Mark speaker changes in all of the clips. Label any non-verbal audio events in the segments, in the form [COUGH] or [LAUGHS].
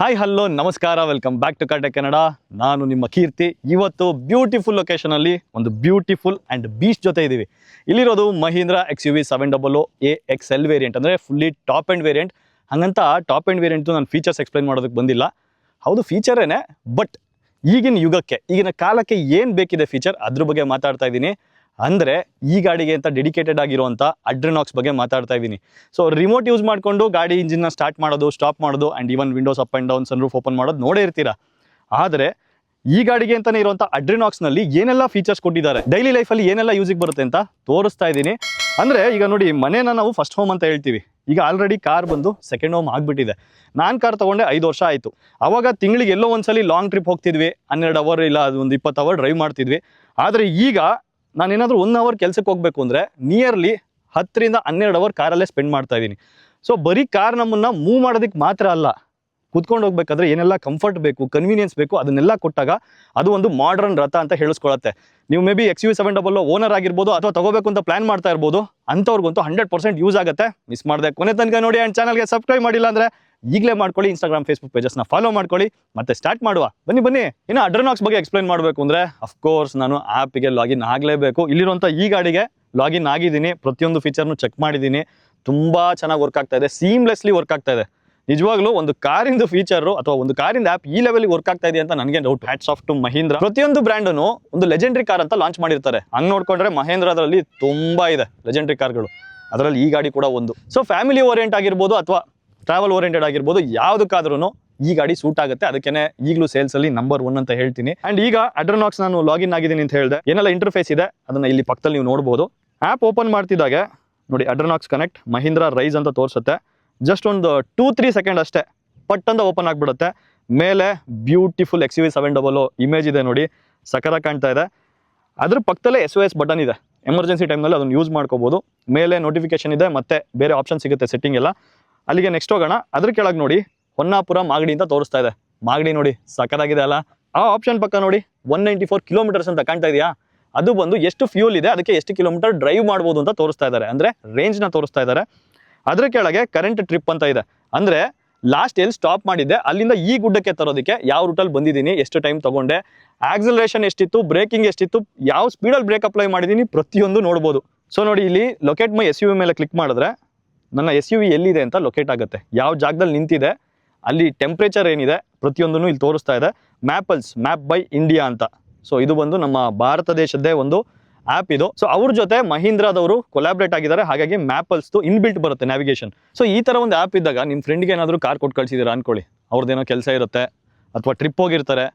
Speaker 1: Hi hello ನಮಸ್ಕಾರ welcome back to ಕರ್ಟೆ ಕನ್ನಡ ನಾನು ನಿಮ್ಮ ಕೀರ್ತಿ. ಇವತ್ತು ಬ್ಯೂಟಿಫುಲ್ ಲೊಕೇಶನಲ್ಲಿ ಒಂದು ಬ್ಯೂಟಿಫುಲ್ ಆ್ಯಂಡ್ ಬೀಚ್ ಜೊತೆ ಇದ್ದೀವಿ ಇಲ್ಲಿರೋದು Mahindra X U V seven double A X L variant ಅಂದರೆ ಫುಲ್ಲಿ ಟಾಪ್ ಆ್ಯಂಡ್ ವೇರಿಯಂಟ್ ಹಾಗಂತ ಟಾಪ್ ಆ್ಯಂಡ್ ವೇರಿಯಂಟು ನಾನು ಫೀಚರ್ಸ್ ಎಕ್ಸ್ಪ್ಲೈನ್ ಮಾಡೋದಕ್ಕೆ ಬಂದಿಲ್ಲ. ಹೌದು ಫೀಚರೇನೆ ಬಟ್ ಈಗಿನ ಯುಗಕ್ಕೆ, ಈಗಿನ ಕಾಲಕ್ಕೆ ಏನು ಬೇಕಿದೆ ಫೀಚರ್ ಅದ್ರ ಬಗ್ಗೆ ಮಾತಾಡ್ತಾ ಇದ್ದೀನಿ. ಅಂದರೆ ಈ ಗಾಡಿಗೆ ಅಂತ ಡೆಡಿಕೇಟೆಡ್ ಆಗಿರುವಂಥ ಅಡ್ರಿನಾಕ್ಸ್ ಬಗ್ಗೆ ಮಾತಾಡ್ತಾ ಇದ್ದೀನಿ. ಸೊ ರಿಮೋಟ್ ಯೂಸ್ ಮಾಡಿಕೊಂಡು ಗಾಡಿ ಇಂಜಿನ್ನ ಸ್ಟಾರ್ಟ್ ಮಾಡೋದು ಸ್ಟಾಪ್ ಮಾಡೋದು and even windows up and down sunroof open ಮಾಡೋದು ನೋಡೇ ಇರ್ತೀರಾ? ಆದರೆ ಈ ಗಾಡಿಗೆ ಅಂತಲೇ ಇರುವಂಥ ಅಡ್ರಿನಾಕ್ಸ್ನಲ್ಲಿ ಏನೆಲ್ಲ ಫೀಚರ್ಸ್ ಕೊಟ್ಟಿದ್ದಾರೆ? ಡೈಲಿ ಲೈಫಲ್ಲಿ ಏನೆಲ್ಲ ಯೂಸಿಗೆ ಬರುತ್ತೆ ಅಂತ ತೋರಿಸ್ತಾ ಇದ್ದೀನಿ. ಅಂದರೆ ಈಗ ನೋಡಿ, ಮನೇನ ನಾವು ಫಸ್ಟ್ ಹೋಮ್ ಅಂತ ಹೇಳ್ತೀವಿ. ಈಗ ಆಲ್ರೆಡಿ ಕಾರ್ ಬಂದು ಸೆಕೆಂಡ್ ಹೋಮ್ ಆಗಿಬಿಟ್ಟಿದೆ. ನಾನು ಕಾರ್ ತೊಗೊಂಡೆ ಐದು ವರ್ಷ ಆಯಿತು. ಆವಾಗ ತಿಂಗಳಿಗೆ ಎಲ್ಲೋ ಒಂದ್ಸಲಿ ಲಾಂಗ್ ಟ್ರಿಪ್ ಹೋಗ್ತಿದ್ವಿ. ಹನ್ನೆರಡು ಅವರ್ ಇಲ್ಲ, ಅದು ಒಂದು ಇಪ್ಪತ್ತು ಅವರ್ ಡ್ರೈವ್ ಮಾಡ್ತಿದ್ವಿ. ಆದರೆ ಈಗ ನಾನೇನಾದರೂ ಒನ್ ಅವರ್ ಕೆಲಸಕ್ಕೆ ಹೋಗಬೇಕು ಅಂದರೆ ನಿಯರ್ಲಿ ಹತ್ತರಿಂದ ಹನ್ನೆರಡು ಅವರ್ ಕಾರಲ್ಲೇ ಸ್ಪೆಂಡ್ ಮಾಡ್ತಾ ಇದ್ದೀನಿ. ಸೊ ಬರೀ ಕಾರ್ ನಮ್ಮನ್ನು ಮೂವ್ ಮಾಡೋದಕ್ಕೆ ಮಾತ್ರ ಅಲ್ಲ, ಕುತ್ಕೊಂಡು ಹೋಗ್ಬೇಕಾದ್ರೆ ಏನೆಲ್ಲ ಕಂಫರ್ಟ್ ಬೇಕು ಕನ್ವೀನಿಯನ್ಸ್ ಬೇಕು, ಅದನ್ನೆಲ್ಲ ಕೊಟ್ಟಾಗ ಅದು ಒಂದು ಮಾಡರ್ನ್ ರಥ ಅಂತ ಹೇಳಿಸ್ಕೊಳತ್ತೆ. ನೀವು maybe X U seven double owner ಆಗಿರ್ಬೋದು ಅಥವಾ ತಗೋಬೇಕು ಅಂತ ಪ್ಲಾನ್ ಮಾಡ್ತಾ ಇರ್ಬೋದು, ಅಂಥವ್ರಿಗಂತೂ ಹಂಡ್ರೆಡ್ ಪರ್ಸೆಂಟ್ ಯೂಸ್ ಆಗುತ್ತೆ. ಮಿಸ್ ಮಾಡಿದೆ, ಕೊನೆ ತನಕ ನೋಡಿ ಆ್ಯಂಡ್ ಚಾನಲ್ಗೆ ಸಬ್ಸ್ಕ್ರೈಬ್ ಮಾಡಿಲ್ಲ ಅಂದರೆ ಈಗಲೇ ಮಾಡ್ಕೊಳ್ಳಿ ಇನ್ಸ್ಟಾಗ್ರಾಮ್ ಫೇಸ್ಬುಕ್ ಪೇಜಸ್ನ ಫಾಲೋ ಮಾಡ್ಕೊಳ್ಳಿ. ಮತ್ತೆ ಸ್ಟಾರ್ಟ್ ಮಾಡುವ. ಬನ್ನಿ ಬನ್ನಿ. ಇನ್ನು ಅಡ್ರನಾಕ್ಸ್ ಬಗ್ಗೆ ಎಕ್ಸ್ಪ್ಲೈನ್ ಮಾಡಬೇಕು ಅಂದರೆ ಅಫ್ಕೋರ್ಸ್ ನಾನು ಆ್ಯಪಿಗೆ ಲಾಗಿನ್ ಆಗಲೇಬೇಕು. ಇಲ್ಲಿರುವಂಥ ಈ ಗಾಡಿಗೆ ಲಾಗಿನ್ ಆಗಿದ್ದೀನಿ. ಪ್ರತಿಯೊಂದು ಫೀಚರ್ನು ಚೆಕ್ ಮಾಡಿದ್ದೀನಿ. ತುಂಬ ಚೆನ್ನಾಗಿ ವರ್ಕ್ ಆಗ್ತಾ ಇದೆ. ಸೀಮ್ಲೆಸ್ಲಿ ವರ್ಕ್ ಆಗ್ತಾ ಇದೆ. ನಿಜವಾಗ್ಲೂ ಒಂದು ಕಾರಿಂದು ಫೀಚರು ಅಥವಾ ಒಂದು ಕಾರಿಂದ ಆ್ಯಪ್ ಈ ಲೆವೆಲ್ ವರ್ಕ್ ಆಗ್ತಾ ಇದೆ ಅಂತ ನನಗೆ doubt hats off to Mahindra. ಪ್ರತಿಯೊಂದು ಬ್ರ್ಯಾಂಡನ್ನು ಒಂದು ಲೆಜೆಂಡ್ರಿ ಕಾರ್ ಅಂತ ಲಾಂಚ್ ಮಾಡಿರ್ತಾರೆ. ಹಂಗೆ ನೋಡ್ಕೊಂಡ್ರೆ ಮಹೇಂದ್ರದಲ್ಲಿ ತುಂಬಾ ಇದೆ ಲೆಜೆಂಡ್ರಿ ಕಾರ್ಗಳು ಅದರಲ್ಲಿ ಈ ಗಾಡಿ ಕೂಡ ಒಂದು. ಸೊ ಫ್ಯಾಮಿಲಿ ಓರಿಯೆಂಟ್ ಆಗಿರ್ಬೋದು ಅಥವಾ ಟ್ರಾವೆಲ್ ಓರಿಯೆಂಟೆಡ್ ಆಗಿರ್ಬೋದು ಯಾವುದಕ್ಕಾದ್ರೂ ಈ ಗಾಡಿ ಸೂಟ್ ಆಗುತ್ತೆ. ಅದಕ್ಕೆ ಈಗಲೂ ಸೇಲ್ಸ್ ಅಲ್ಲಿ ನಂಬರ್ ಒನ್ ಅಂತ ಹೇಳ್ತೀನಿ. ಅಂಡ್ ಈಗ ಅಡ್ರನಾಕ್ಸ್ ನಾನು ಲಾಗಿನ್ ಆಗಿದ್ದೀನಿ ಅಂತ ಹೇಳಿದೆ. ಏನೆಲ್ಲ ಇಂಟರ್ಫೇಸ್ ಇದೆ, ಅದನ್ನ ಇಲ್ಲಿ ಪಕ್ಕದಲ್ಲಿ ನೀವು ನೋಡಬಹುದು ಆ್ಯಪ್ ಓಪನ್ ಮಾಡ್ತಿದ್ದಾಗೆ, ನೋಡಿ ಅಡ್ರನಾಕ್ಸ್ ಕನೆಕ್ಟ್ ಮಹೀಂದ್ರ ರೈಸ್ ಅಂತ ತೋರಿಸುತ್ತೆ. ಜಸ್ಟ್ ಒಂದು ಟೂ ತ್ರೀ ಸೆಕೆಂಡ್ ಅಷ್ಟೇ ಪಟ್ ಅಂತ ಓಪನ್ ಆಗಿಬಿಡುತ್ತೆ. ಮೇಲೆ beautiful X V seven double image ಇದೆ ನೋಡಿ ಸಕರ ಕಾಣ್ತಾ ಇದೆ. ಅದ್ರ ಪಕ್ಕದಲ್ಲೇ ಎಸ್ ಒ ಎಸ್ ಬಟನ್ ಇದೆ. ಎಮರ್ಜೆನ್ಸಿ ಟೈಮ್ನಲ್ಲಿ ಅದನ್ನು ಯೂಸ್ ಮಾಡ್ಕೋಬೋದು. ಮೇಲೆ ನೋಟಿಫಿಕೇಶನ್ ಇದೆ, ಮತ್ತೆ ಬೇರೆ ಆಪ್ಷನ್ ಸಿಗುತ್ತೆ ಸೆಟ್ಟಿಂಗ್ ಎಲ್ಲ. ಅಲ್ಲಿಗೆ ನೆಕ್ಸ್ಟ್ ಹೋಗೋಣ. ಅದ್ರ ಕೆಳಗೆ ನೋಡಿ, ಹೊನ್ನಾಪುರ ಮಾಗಡಿ ಅಂತ ತೋರಿಸ್ತಾ ಇದೆ. ಮಾಗಡಿ ನೋಡಿ, ಸಖತ್ತಾಗಿದೆ ಅಲ್ಲ? ಆ ಆಪ್ಷನ್ ಪಕ್ಕ ನೋಡಿ ಒನ್ ನೈಂಟಿ ಫೋರ್ ಕಿಲೋಮೀಟರ್ಸ್ ಅಂತ ಕಾಣ್ತಾ ಇದೆಯಾ? ಅದು ಬಂದು ಎಷ್ಟು ಫ್ಯೂಲ್ ಇದೆ, ಅದಕ್ಕೆ ಎಷ್ಟು ಕಿಲೋಮೀಟರ್ ಡ್ರೈವ್ ಮಾಡ್ಬೋದು ಅಂತ ತೋರಿಸ್ತಾ ಇದ್ದಾರೆ. ಅಂದರೆ ರೇಂಜ್ನ ತೋರಿಸ್ತಾ ಇದ್ದಾರೆ. ಅದ್ರ ಕೆಳಗೆ ಕರೆಂಟ್ ಟ್ರಿಪ್ ಅಂತ ಇದೆ. ಅಂದರೆ ಲಾಸ್ಟ್ ಎಲ್ಲಿ ಸ್ಟಾಪ್ ಮಾಡಿದ್ದೆ, ಅಲ್ಲಿಂದ ಈ ಗುಡ್ಡಕ್ಕೆ ತರೋದಕ್ಕೆ ಯಾವ ರೂಟಲ್ಲಿ ಬಂದಿದ್ದೀನಿ, ಎಷ್ಟು ಟೈಮ್ ತಗೊಂಡೆ ಆಕ್ಸಲರೇಷನ್ ಎಷ್ಟಿತ್ತು ಬ್ರೇಕಿಂಗ್ ಎಷ್ಟಿತ್ತು, ಯಾವ ಸ್ಪೀಡಲ್ಲಿ ಬ್ರೇಕ್ ಅಪ್ಲೈ ಮಾಡಿದ್ದೀನಿ ಪ್ರತಿಯೊಂದು ನೋಡ್ಬೋದು. ಸೊ ನೋಡಿ, ಇಲ್ಲಿ ಲೊಕೇಟ್ ಮೈ ಎಸ್ ಯು ಮೇಲೆ ಕ್ಲಿಕ್ ಮಾಡಿದ್ರೆ ನನ್ನ ಎಸ್ ಯು ವಿ ಎಲ್ಲಿದೆ ಅಂತ ಲೊಕೇಟ್ ಆಗುತ್ತೆ. ಯಾವ ಜಾಗದಲ್ಲಿ ನಿಂತಿದೆ, ಅಲ್ಲಿ ಟೆಂಪ್ರೇಚರ್ ಏನಿದೆ, ಪ್ರತಿಯೊಂದನ್ನು ಇಲ್ಲಿ ತೋರಿಸ್ತಾ ಇದೆ. ಮ್ಯಾಪಲ್ಸ್ ಮ್ಯಾಪ್ ಬೈ ಇಂಡಿಯಾ ಅಂತ. ಸೊ ಇದು ಬಂದು ನಮ್ಮ ಭಾರತ ದೇಶದ್ದೇ ಒಂದು ಆ್ಯಪ್ ಇದು. ಸೊ ಅವ್ರ ಜೊತೆ ಮಹೀಂದ್ರಾದವರು ಕೊಲಾಬ್ರೇಟ್ ಆಗಿದ್ದಾರೆ. ಹಾಗಾಗಿ ಮ್ಯಾಪಲ್ಸ್ದು ಇನ್ಬಿಲ್ಟ್ ಬರುತ್ತೆ ನ್ಯಾವಿಗೇಷನ್ ಸೊ ಈ ಥರ ಒಂದು ಆ್ಯಪ್ ಇದ್ದಾಗ ನಿಮ್ಮ ಫ್ರೆಂಡ್ಗೆ ಏನಾದರೂ ಕಾರ್ ಕೊಟ್ಟು ಕಳಿಸಿದ್ದೀರಾ ಅನ್ಕೊಳ್ಳಿ. ಅವ್ರದ್ದೇನೋ ಕೆಲಸ ಇರುತ್ತೆ, ಅಥವಾ ಟ್ರಿಪ್ ಹೋಗಿರ್ತಾರೆ.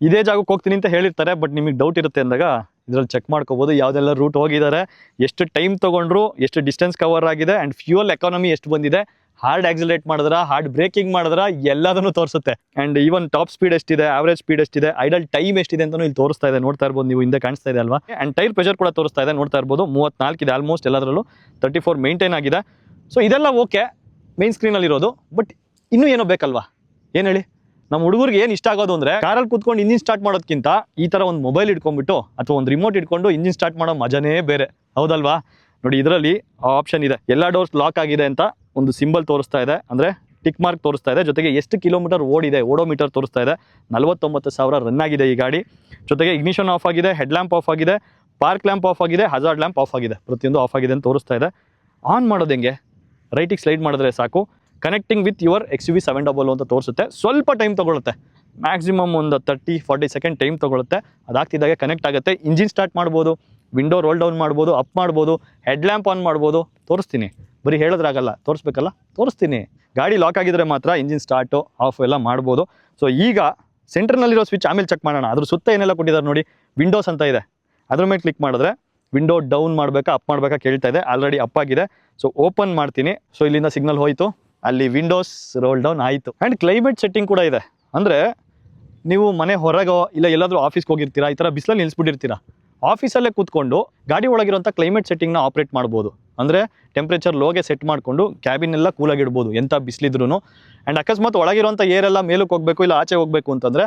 Speaker 1: ಇದೇ ಜಾಗಕ್ಕೆ ಹೋಗ್ತೀನಿ ಅಂತ ಹೇಳಿರ್ತಾರೆ ಬಟ್ ನಿಮಗೆ ಡೌಟ್ ಇರುತ್ತೆ ಅಂದಾಗ ಇದ್ರಲ್ಲಿ ಚೆಕ್ ಮಾಡ್ಕೋಬೋದು. ಯಾವುದೆಲ್ಲ ರೂಟ್ ಹೋಗಿದ್ದಾರೆ ಎಷ್ಟು ಟೈಮ್ ತೊಗೊಂಡ್ರು, ಎಷ್ಟು ಡಿಸ್ಟೆನ್ಸ್ ಕವರ್ ಆಗಿದೆ ಆ್ಯಂಡ್ ಫ್ಯೂಯಲ್ ಎಕಾನಮಿ ಎಷ್ಟು ಬಂದಿದೆ ಹಾರ್ಡ್ ಆಕ್ಸಿಲೇಟ್ ಮಾಡಿದ್ರ ಹಾರ್ಡ್ ಬ್ರೇಕಿಂಗ್ ಮಾಡಿದ್ರ, ಎಲ್ಲದನ್ನು ತೋರಿಸುತ್ತೆ. ಆ್ಯಂಡ್ ಈವನ್ ಟಾಪ್ ಸ್ಪೀಡ್ ಎಷ್ಟಿದೆ ಆವರೇಜ್ ಸ್ಪೀಡ್ ಎಷ್ಟಿದೆ ಐಡಲ್ ಟೈಮ್ ಎಷ್ಟಿದೆ ಅಂತಲೂ ಇಲ್ಲಿ ತೋರಿಸ್ತಾ ಇದೆ. ನೋಡ್ತಾ ಇರ್ಬೋದು, ನೀವು ಹಿಂದೆ ಕಾಣಿಸ್ತಾ ಇದೆ ಅಲ್ವಾ? ಆ್ಯಂಡ್ ಟೈರ್ ಪ್ರೆಷರ್ ಕೂಡ ತೋರಿಸ್ತಾ ಇದೆ, ನೋಡ್ತಾ ಇರ್ಬೋದು. ಮೂವತ್ನಾಲ್ಕು ಇದೆ ಆಲ್ಮೋಸ್ಟ್ ಎಲ್ಲದರಲ್ಲೂ. ತರ್ಟಿ ಫೋರ್ ಮೇಂಟೈನ್ ಆಗಿದೆ. ಸೊ ಇದೆಲ್ಲ ಓಕೆ ಮೇನ್ ಸ್ಕ್ರೀನಲ್ಲಿರೋದು ಬಟ್ ಇನ್ನೂ ಏನೋ ಬೇಕಲ್ವಾ? ಏನು ಹೇಳಿ? ನಮ್ಮ ಹುಡುಗರಿಗೆ ಏನು ಇಷ್ಟ ಆಗೋದು ಅಂದರೆ ಕಾರಲ್ಲಿ ಕೂತ್ಕೊಂಡು ಇಂಜಿನ್ ಸ್ಟಾರ್ಟ್ ಮಾಡೋದಕ್ಕಿಂತ ಈ ಥರ ಒಂದು ಮೊಬೈಲ್ ಇಟ್ಕೊಂಡ್ಬಿಟ್ಟು ಅಥವಾ ಒಂದು ರಿಮೋಟ್ ಇಟ್ಕೊಂಡು ಇಂಜಿನ್ ಸ್ಟಾರ್ಟ್ ಮಾಡೋ ಮಜಾನೇ ಬೇರೆ. ಹೌದಲ್ವಾ? ನೋಡಿ, ಇದರಲ್ಲಿ ಆಪ್ಷನ್ ಇದೆ. ಎಲ್ಲ ಡೋರ್ಸ್ ಲಾಕ್ ಆಗಿದೆ ಅಂತ ಒಂದು ಸಿಂಬಲ್ ತೋರಿಸ್ತಾ ಇದೆ. ಅಂದರೆ ಟಿಕ್ ಮಾರ್ಕ್ ತೋರಿಸ್ತಾ ಇದೆ. ಜೊತೆಗೆ ಎಷ್ಟು ಕಿಲೋಮೀಟರ್ ಓಡಿದೆ ಓಡೋಮೀಟರ್ ತೋರಿಸ್ತಾ ಇದೆ. ನಲವತ್ತೊಂಬತ್ತು ಸಾವಿರ ರನ್ ಆಗಿದೆ ಈ ಗಾಡಿ. ಜೊತೆಗೆ ಇಗ್ನಿಷನ್ ಆಫ್ ಆಗಿದೆ ಹೆಡ್ ಲ್ಯಾಂಪ್ ಆಫ್ ಆಗಿದೆ ಪಾರ್ಕ್ ಲ್ಯಾಂಪ್ ಆಫ್ ಆಗಿದೆ ಹಜಾರ್ಡ್ ಲ್ಯಾಂಪ್ ಆಫ್ ಆಗಿದೆ. ಪ್ರತಿಯೊಂದು ಆಫ್ ಆಗಿದೆ ಅಂತ ತೋರಿಸ್ತಾ ಇದೆ. ಆನ್ ಮಾಡೋದು ಹೆಂಗೆ? ರೈಟಿಗೆ ಸ್ಲೈಡ್ ಮಾಡಿದ್ರೆ ಸಾಕು. Connecting with your X U V seven double ಅಂತ ತೋರಿಸುತ್ತೆ. ಸ್ವಲ್ಪ ಟೈಮ್ ತೊಗೊಳುತ್ತೆ. ಮ್ಯಾಕ್ಸಿಮಮ್ ಒಂದು ತರ್ಟಿ ಫಾರ್ಟಿ ಸೆಕೆಂಡ್ ಟೈಮ್ ತೊಗೊಳುತ್ತೆ. ಅದಾಗ್ತಿದ್ದಾಗೆ ಕನೆಕ್ಟ್ ಆಗುತ್ತೆ. ಇಂಜಿನ್ ಸ್ಟಾರ್ಟ್ ಮಾಡ್ಬೋದು. ವಿಂಡೋ ರೋಲ್ ಡೌನ್ ಮಾಡ್ಬೋದು ಅಪ್ ಮಾಡ್ಬೋದು ಹೆಡ್ ಲ್ಯಾಂಪ್ ಆನ್ ಮಾಡ್ಬೋದು. ತೋರಿಸ್ತೀನಿ. ಬರೀ ಹೇಳಿದ್ರಾಗಲ್ಲ ತೋರಿಸ್ಬೇಕಲ್ಲ? ತೋರಿಸ್ತೀನಿ. ಗಾಡಿ ಲಾಕ್ ಆಗಿದ್ರೆ ಮಾತ್ರ ಇಂಜಿನ್ ಸ್ಟಾರ್ಟು ಆಫ್ ಎಲ್ಲ ಮಾಡ್ಬೋದು. ಸೊ ಈಗ ಸೆಂಟ್ರ್ನಲ್ಲಿರೋ ಸ್ವಿಚ್ ಆಮೇಲೆ ಚೆಕ್ ಮಾಡೋಣ. ಅದ್ರ ಸುತ್ತ ಏನೆಲ್ಲ ಕೊಟ್ಟಿದ್ದಾರೆ ನೋಡಿ. ವಿಂಡೋಸ್ ಅಂತ ಇದೆ. ಅದ್ರ ಮೇಲೆ ಕ್ಲಿಕ್ ಮಾಡಿದ್ರೆ ವಿಂಡೋ ಡೌನ್ ಮಾಡಬೇಕಾ ಅಪ್ ಮಾಡಬೇಕಾ ಕೇಳ್ತಾ ಇದೆ. ಆಲ್ರೆಡಿ ಅಪ್ ಆಗಿದೆ. ಸೊ ಓಪನ್ ಮಾಡ್ತೀನಿ. ಸೊ ಇಲ್ಲಿಂದ ಸಿಗ್ನಲ್ ಹೋಯಿತು. ಅಲ್ಲಿ ವಿಂಡೋಸ್ ರೋಲ್ ಡೌನ್ ಆಯಿತು. ಆ್ಯಂಡ್ ಕ್ಲೈಮೇಟ್ ಸೆಟ್ಟಿಂಗ್ ಕೂಡ ಇದೆ. ಅಂದರೆ ನೀವು ಮನೆ ಹೊರಗೋ, ಇಲ್ಲ ಎಲ್ಲಾದರೂ ಆಫೀಸ್ಗೆ ಹೋಗಿರ್ತೀರಾ, ಈ ಥರ ಬಿಸಿಲಲ್ಲಿ ನಿಲ್ಲಿಸ್ಬಿಟ್ಟಿರ್ತೀರಾ ಆಫೀಸಲ್ಲೇ ಕೂತ್ಕೊಂಡು ಗಾಡಿ ಒಳಗಿರುವಂಥ ಕ್ಲೈಮೇಟ್ ಸೆಟ್ಟಿಂಗ್ನ ಆಪ್ರೇಟ್ ಮಾಡ್ಬೋದು. ಅಂದರೆ ಟೆಂಪ್ರೇಚರ್ ಲೋಗೆ ಸೆಟ್ ಮಾಡಿಕೊಂಡು ಕ್ಯಾಬಿನ್ ಎಲ್ಲ ಕೂಲಾಗಿಡ್ಬೋದು ಎಂಥ ಬಿಸಿಲಿದ್ರು ಆ್ಯಂಡ್ ಅಕಸ್ಮಾತ್ ಒಳಗಿರುವಂಥ ಏರೆಲ್ಲ ಮೇಲಕ್ಕೆ ಹೋಗಬೇಕು, ಇಲ್ಲ ಆಚೆ ಹೋಗಬೇಕು ಅಂತಂದರೆ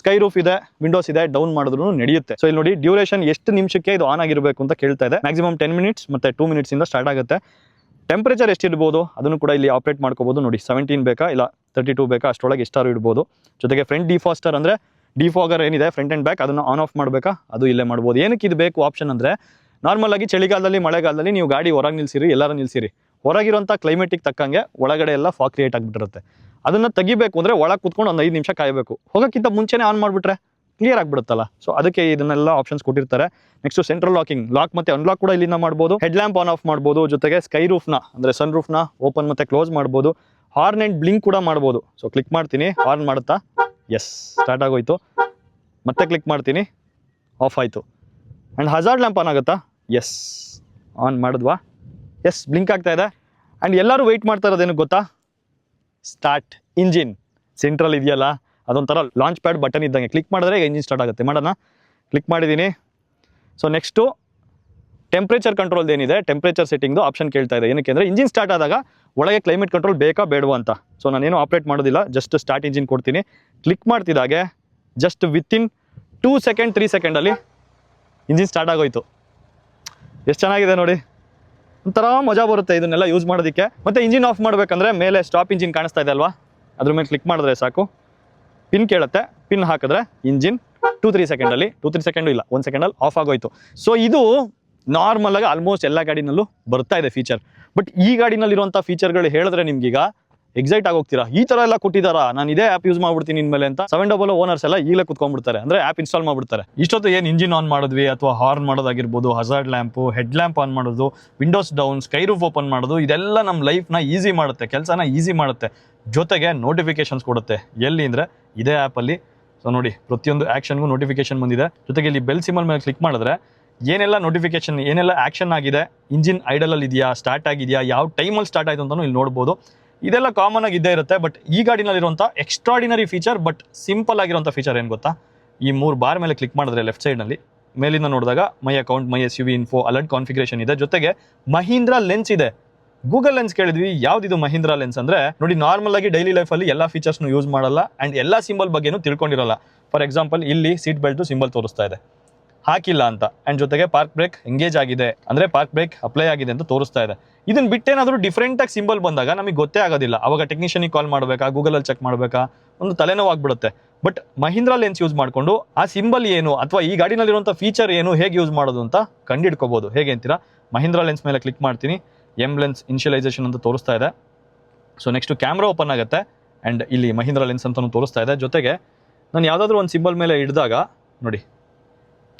Speaker 1: ಸ್ಕೈ ರೂಫ್ ಇದೆ ವಿಂಡೋಸ್ ಇದೆ ಡೌನ್ ಮಾಡಿದ್ರು ನಡೆಯುತ್ತೆ. ಸೊ ಇಲ್ಲಿ ನೋಡಿ ಡ್ಯೂರೇಷನ್ ಎಷ್ಟು ನಿಮಿಷಕ್ಕೆ ಇದು ಆನ್ ಆಗಿರಬೇಕು ಅಂತ ಕೇಳ್ತಾ ಇದೆ. ಮ್ಯಾಕ್ಸಿಮಮ್ ಟೆನ್ ಮಿನಿಟ್ಸ್ ಮತ್ತು ಟೂ ಮಿನಿಟ್ಸಿಂದ ಸ್ಟಾರ್ಟ್ ಆಗುತ್ತೆ. ಟೆಂಪ್ರೇಚರ್ ಎಷ್ಟಿರ್ಬೋದು ಅದನ್ನು ಕೂಡ ಇಲ್ಲಿ ಆಪ್ರೇಟ್ ಮಾಡ್ಕೋಬೋದು. ನೋಡಿ ಸೆವೆಂಟೀನ್ ಬೇಕಾ? ಇಲ್ಲ ತರ್ಟಿ ಟೂ ಬೇಕಾ? ಅಷ್ಟರೊಳಗೆ ಎಷ್ಟಾರು ಇಡ್ಬೋದು. ಜೊತೆಗೆ ಫ್ರಂಟ್ ಡಿಫಾಸ್ಟರ್ ಅಂದರೆ ಡಿಫಾಗರ್ ಏನಿದೆ? ಫ್ರಂಟ್ ಆ್ಯಂಡ್ ಬ್ಯಾಕ್ ಅದನ್ನು ಆನ್ ಆಫ್ ಮಾಡಬೇಕಾ? ಅದು ಇಲ್ಲೇ ಮಾಡ್ಬೋದು. ಏನಕ್ಕೆ ಇದು ಬೇಕು ಆಪ್ಷನ್ ಅಂದರೆ ನಾರ್ಮಲ್ ಆಗಿ ಚಳಿಗಾಲದಲ್ಲಿ, ಮಳೆಗಾಲದಲ್ಲಿ ನೀವು ಗಾಡಿ ಹೊರಗೆ ನಿಲ್ಸಿರಿ, ಎಲ್ಲರೂ ನಿಲ್ಸಿರಿ. ಹೊರಗಿರುವಂಥ ಕ್ಲೈಮೇಟಿಗೆ ತಕ್ಕಂಗೆ ಒಳಗಡೆ ಎಲ್ಲ ಫಾಗ್ ಕ್ರಿಯೇಟ್ ಆಗಿಬಿಟ್ಟಿರುತ್ತೆ. ಅದನ್ನು ತೆಗಿಬೇಕು ಅಂದರೆ ಒಳಗೆ ಕುತ್ಕೊಂಡು ಒಂದು ಐದು ನಿಮಿಷ ಕಾಯಬೇಕು. ಹೋಗೋಕ್ಕಿಂತ ಮುಂಚೆನೇ ಆನ್ ಮಾಡಿಬಿಟ್ರೆ. ಕ್ಲಿಯರ್ ಆಗಿಬಿಡುತ್ತಲ್ಲ? ಸೊ ಅದಕ್ಕೆ ಇದನ್ನೆಲ್ಲ ಆಪ್ಷನ್ಸ್ ಕೊಟ್ಟಿರ್ತಾರೆ. ನೆಕ್ಸ್ಟ್ ಸೆಂಟ್ರಲ್ ಲಾಕಿಂಗ್ ಲಾಕ್ ಮತ್ತೆ ಅನ್ಲಾಕ್ ಕೂಡ ಇಲ್ಲಿಂದ ಮಾಡ್ಬೋದು. ಹೆಡ್ ಲ್ಯಾಂಪ್ ಆನ್ ಆಫ್ ಮಾಡ್ಬೋದು. ಜೊತೆಗೆ ಸ್ಕೈ ರೂಫ್ನ ಅಂದರೆ ಸನ್ ರೂಫ್ನ ಓಪನ್ ಮತ್ತೆ ಕ್ಲೋಸ್ ಮಾಡ್ಬೋದು. ಹಾರ್ನ್ ಆ್ಯಂಡ್ ಬ್ಲಿಂಕ್ ಕೂಡ ಮಾಡ್ಬೋದು. ಸೊ ಕ್ಲಿಕ್ ಮಾಡ್ತೀನಿ. ಹಾರ್ನ್ ಮಾಡುತ್ತಾ? ಎಸ್ ಸ್ಟಾರ್ಟ್ ಆಗೋಯ್ತು. ಮತ್ತೆ ಕ್ಲಿಕ್ ಮಾಡ್ತೀನಿ. ಆಫ್ ಆಯಿತು. ಆ್ಯಂಡ್ ಹಜಾರ್ಡ್ ಲ್ಯಾಂಪ್ ಆನ್ ಆಗುತ್ತಾ? ಎಸ್ ಆನ್ ಮಾಡಿದ್ವಾ? ಎಸ್ ಬ್ಲಿಂಕ್ ಆಗ್ತಾ ಇದೆ. ಆ್ಯಂಡ್ ಎಲ್ಲರೂ ವೆಯ್ಟ್ ಮಾಡ್ತಾ ಇರೋದೇನು ಗೊತ್ತಾ? ಸ್ಟಾರ್ಟ್ ಇಂಜಿನ್ ಸೆಂಟ್ರಲ್ ಇದೆಯಲ್ಲ? ಅದೊಂಥರ ಲಾಂಚ್ ಪ್ಯಾಡ್ ಬಟನ್ ಇದ್ದಂಗೆ. ಕ್ಲಿಕ್ ಮಾಡಿದ್ರೆ ಇಂಜಿನ್ ಸ್ಟಾರ್ಟ್ ಆಗುತ್ತೆ. ಮಾಡೋಣ? ಕ್ಲಿಕ್ ಮಾಡಿದ್ದೀನಿ. ಸೊ ನೆಕ್ಸ್ಟು ಟೆಂಪ್ರೇಚರ್ ಕಂಟ್ರೋಲ್ ಏನಿದೆ? ಟೆಂಪ್ರೇಚರ್ ಸೆಟ್ಟಿಂಗ್ದು ಆಪ್ಷನ್ ಕೇಳ್ತಾ ಇದೆ. ಏನಕ್ಕೆ ಅಂದರೆ ಇಂಜಿನ್ ಸ್ಟಾರ್ಟ್ ಆದಾಗ ಒಳಗೆ ಕ್ಲೈಮೇಟ್ ಕಂಟ್ರೋಲ್ ಬೇಕಾ ಬೇಡವಾ ಅಂತ. ಸೊ ನಾನೇನು ಆಪ್ರೇಟ್ ಮಾಡೋದಿಲ್ಲ. ಜಸ್ಟ್ ಸ್ಟಾರ್ಟ್ ಇಂಜಿನ್ ಕೊಡ್ತೀನಿ. Click ಮಾಡ್ತಿದ್ದಾಗೆ just within two second three ಸೆಕೆಂಡಲ್ಲಿ engine start ಆಗೋಯ್ತು. ಎಷ್ಟು ಚೆನ್ನಾಗಿದೆ ನೋಡಿ. ಒಂಥರ ಮಜಾ ಬರುತ್ತೆ ಇದನ್ನೆಲ್ಲ ಯೂಸ್ ಮಾಡೋದಕ್ಕೆ. ಮತ್ತು ಇಂಜಿನ್ ಆಫ್ ಮಾಡಬೇಕಂದ್ರೆ ಮೇಲೆ ಸ್ಟಾಪ್ ಇಂಜಿನ್ ಕಾಣಿಸ್ತಾ ಇದೆ ಅಲ್ವಾ? ಅದ್ರ ಮೇಲೆ ಕ್ಲಿಕ್ ಮಾಡಿದ್ರೆ ಸಾಕು. ಪಿನ್ ಕೇಳುತ್ತೆ, ಪಿನ್ ಹಾಕಿದ್ರೆ ಇಂಜಿನ್ ಟೂ ತ್ರೀ ಸೆಕೆಂಡಲ್ಲಿ ಟೂ ತ್ರೀ ಸೆಕೆಂಡು ಇಲ್ಲ ಒಂದು ಸೆಕೆಂಡಲ್ಲಿ ಆಫ್ ಆಗೋಯ್ತು. ಸೊ ಇದು ನಾರ್ಮಲ್ ಆಗಿ ಆಲ್ಮೋಸ್ಟ್ ಎಲ್ಲ ಗಾಡಿನಲ್ಲೂ ಬರ್ತಾ ಇದೆ ಫೀಚರ್ ಬಟ್ ಈ ಗಾಡಿನಲ್ಲಿರುವಂಥ ಫೀಚರ್ಗಳು ಹೇಳಿದ್ರೆ ನಿಮ್ಗೀಗ ಎಕ್ಸೈಟ್ ಆಗೋಗ್ತೀರಾ? ಈ ಥರ ಎಲ್ಲ ಕೊಟ್ಟಿದ್ದಾರಾ? ನಾನು ಇದೇ ಆ್ಯಪ್ ಯೂಸ್ ಮಾಡ್ಬಿಡ್ತೀನಿ ಇನ್ಮೇಲೆ ಅಂತ ಸೆವೆನ್ ಡಬಲ್ ಓನರ್ಸ್ ಎಲ್ಲ ಈಗಲೇ ಕುತ್ಕೊಂಡ್ಬಿಡ್ತಾರೆ. ಅಂದ್ರೆ ಆ್ಯಪ್ ಇನ್ಸ್ಟಾಲ್ ಮಾಡ್ಬಿಡ್ತಾರೆ. ಇಷ್ಟೊತ್ತು ಏನು ಇಂಜಿನ್ ಆನ್ ಮಾಡಿದ್ವಿ ಅಥವಾ ಹಾರ್ನ್ ಮಾಡೋದಾಗಿರ್ಬೋದು hazard lamp head lamp on ಮಾಡೋದು windows down sky roof open ಮಾಡೋದು, ಇದೆಲ್ಲ ನಮ್ಮ ಲೈಫ್ನ ಈಸಿ ಮಾಡುತ್ತೆ, ಕೆಲಸನ ಈಸಿ ಮಾಡುತ್ತೆ. ಜೊತೆಗೆ ನೋಟಿಫಿಕೇಶನ್ಸ್ ಕೊಡುತ್ತೆ. ಎಲ್ಲಿ ಅಂದರೆ ಇದೇ ಆ್ಯಪಲ್ಲಿ ಸೊ ನೋಡಿ, ಪ್ರತಿಯೊಂದು ಆ್ಯಕ್ಷನ್ಗೂ ನೋಟಿಫಿಕೇಶನ್ ಬಂದಿದೆ. ಜೊತೆಗೆ ಇಲ್ಲಿ ಬೆಲ್ ಸಿಮಲ್ ಮೇಲೆ ಕ್ಲಿಕ್ ಮಾಡಿದ್ರೆ ಏನೆಲ್ಲ ನೋಟಿಫಿಕೇಶನ್ ಏನೆಲ್ಲ ಆ್ಯಕ್ಷನ್ ಆಗಿದೆ ಇಂಜಿನ್ ಐಡಲಲ್ಲಿ ಇದೆಯಾ ಸ್ಟಾರ್ಟ್ ಆಗಿದೆಯಾ, ಯಾವ ಟೈಮಲ್ಲಿ ಸ್ಟಾರ್ಟ್ ಆಯಿತು ಅಂತಲೂ ಇಲ್ಲಿ ನೋಡ್ಬೋದು. ಇದೆಲ್ಲ ಕಾಮನ್ ಆಗಿ ಇದ್ದೇ ಇರುತ್ತೆ ಬಟ್ ಈ ಗಾಡಿನಲ್ಲಿರುವಂಥ ಎಕ್ಸ್ಟ್ರಾಡಿನರಿ ಫೀಚರ್ ಬಟ್ ಸಿಂಪಲ್ ಆಗಿರುವಂಥ ಫೀಚರ್ ಏನು ಗೊತ್ತಾ? ಈ ಮೂರು ಬಾರ್ ಮೇಲೆ ಕ್ಲಿಕ್ ಮಾಡಿದ್ರೆ ಲೆಫ್ಟ್ ಸೈಡ್ನಲ್ಲಿ ಮೇಲಿಂದ ನೋಡಿದಾಗ my account my S U V info alert configuration ಇದೆ. ಜೊತೆಗೆ ಮಹೀಂದ್ರ ಲೆನ್ಸ್ ಇದೆ. ಗೂಗಲ್ ಲೆನ್ಸ್ ಕೇಳಿದ್ವಿ ಯಾವ್ದಿದು ಮಹೀಂದ್ರ ಲೆನ್ಸ್ ಅಂದ್ರೆ, ನೋಡಿ ನಾರ್ಮಲ್ ಆಗಿ ಡೈಲಿ ಲೈಫಲ್ಲಿ ಎಲ್ಲ ಫೀಚರ್ಸ್ನು ಯೂಸ್ ಮಾಡಲ್ಲ ಅಂಡ್ ಎಲ್ಲ ಸಿಂಬಲ್ ಬಗ್ಗೆನೂ ತಿಳ್ಕೊಂಡಿರಲ್ಲ. ಫಾರ್ ಎಕ್ಸಾಂಪಲ್ ಇಲ್ಲಿ ಸೀಟ್ ಬೆಲ್ಟ್ ಸಿಂಬಲ್ ತೋರಿಸ್ತಾ ಇದೆ. ಹಾಕಿಲ್ಲ ಅಂತ. ಅಂಡ್ ಜೊತೆಗೆ ಪಾರ್ಕ್ ಬ್ರೇಕ್ ಎಂಗೇಜ್ ಆಗಿದೆ. ಅಂದ್ರೆ ಪಾರ್ಕ್ ಬ್ರೇಕ್ ಅಪ್ಲೈ ಆಗಿದೆ ಅಂತ ತೋರಿಸ್ತಾ ಇದೆ. ಇದನ್ನ ಬಿಟ್ಟೇನಾದ್ರೂ ಡಿಫ್ರೆಂಟ್ ಆಗಿ ಸಿಂಬಲ್ ಬಂದಾಗ ನಮಗೆ ಗೊತ್ತೇ ಆಗೋದಿಲ್ಲ. ಅವಾಗ ಟೆಕ್ನಿಷಿಯನಿಗೆ ಕಾಲ್ ಮಾಡಬೇಕಾ ಗೂಗಲಲ್ಲಿ ಚೆಕ್ ಮಾಡಬೇಕಾ, ಒಂದು ತಲೆನೋವು ಆಗ್ಬಿಡುತ್ತೆ. ಬಟ್ ಮಹೀಂದ್ರಾ ಲೆನ್ಸ್ ಯೂಸ್ ಮಾಡಿಕೊಂಡು ಆ ಸಿಂಬಲ್ ಏನು ಅಥವಾ ಈ ಗಾಡಿನಲ್ಲಿರುವಂಥ ಫೀಚರ್ ಏನು ಹೇಗೆ ಯೂಸ್ ಮಾಡೋದು ಅಂತ ಕಂಡಿಡ್ಕೋಬಹುದು ಹೇಗೆ ಅಂತೀರಾ? ಮಹೀಂದ್ರಾ ಲೆನ್ಸ್ ಮೇಲೆ ಕ್ಲಿಕ್ ಮಾಡ್ತೀನಿ. ಎಂ ಲೆನ್ಸ್ ಇನ್ಶಿಯಲೈಸೇಷನ್ ಅಂತ ತೋರಿಸ್ತಾ ಇದೆ. ಸೊ ನೆಕ್ಸ್ಟ್ ಕ್ಯಾಮ್ರಾ ಓಪನ್ ಆಗುತ್ತೆ. ಆ್ಯಂಡ್ ಇಲ್ಲಿ ಮಹೀಂದ್ರ ಲೆನ್ಸ್ ಅಂತಲೂ ತೋರಿಸ್ತಾ ಇದೆ. ಜೊತೆಗೆ ನಾನು ಯಾವುದಾದ್ರೂ ಒಂದು ಸಿಂಬಲ್ ಮೇಲೆ ಹಿಡಿದಾಗ ನೋಡಿ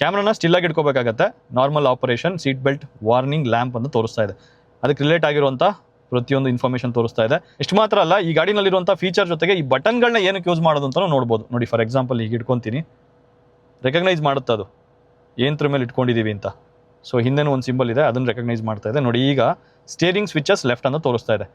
Speaker 1: ಕ್ಯಾಮ್ರಾನ ಸ್ಟಿಲ್ಲಾಗಿ ಇಟ್ಕೋಬೇಕಾಗತ್ತೆ. Normal operation seat belt warning lamp ಅಂತ ತೋರಿಸ್ತಾ ಇದೆ. ಅದಕ್ಕೆ ರಿಲೇಟ್ ಆಗಿರುವಂಥ ಪ್ರತಿಯೊಂದು ಇನ್ಫಾರ್ಮೇಷನ್ ತೋರಿಸ್ತಾ ಇದೆ. ಇಷ್ಟು ಮಾತ್ರ ಅಲ್ಲ, ಈ ಗಾಡಿನಲ್ಲಿರುವಂಥ ಫೀಚರ್ ಜೊತೆಗೆ ಈ ಬಟನ್ಗಳನ್ನ ಏನಕ್ಕೆ ಯೂಸ್ ಮಾಡೋದು ಅಂತಲೂ ನೋಡ್ಬೋದು. ನೋಡಿ ಫಾರ್ ಎಕ್ಸಾಂಪಲ್ ಈಗ ಇಟ್ಕೊತೀನಿ. ರೆಕಗ್ನೈಸ್ ಮಾಡುತ್ತೆ ಅದು ಏನತ್ರ ಮೇಲೆ ಇಟ್ಕೊಂಡಿದ್ದೀವಿ ಅಂತ. ಸೊ ಹಿಂದೆನೂ ಒಂದು ಸಿಂಬಲ್ ಇದೆ, ಅದನ್ನು ರೆಕಗ್ನೈಸ್ ಮಾಡ್ತಾ ಇದೆ. ನೋಡಿ, ಈಗ ಸ್ಟೇರಿಂಗ್ ಸ್ವಿಚಸ್ ಲೆಫ್ಟ್ ಅಂತ ತೋರಿಸ್ತಾ ಇದೆ.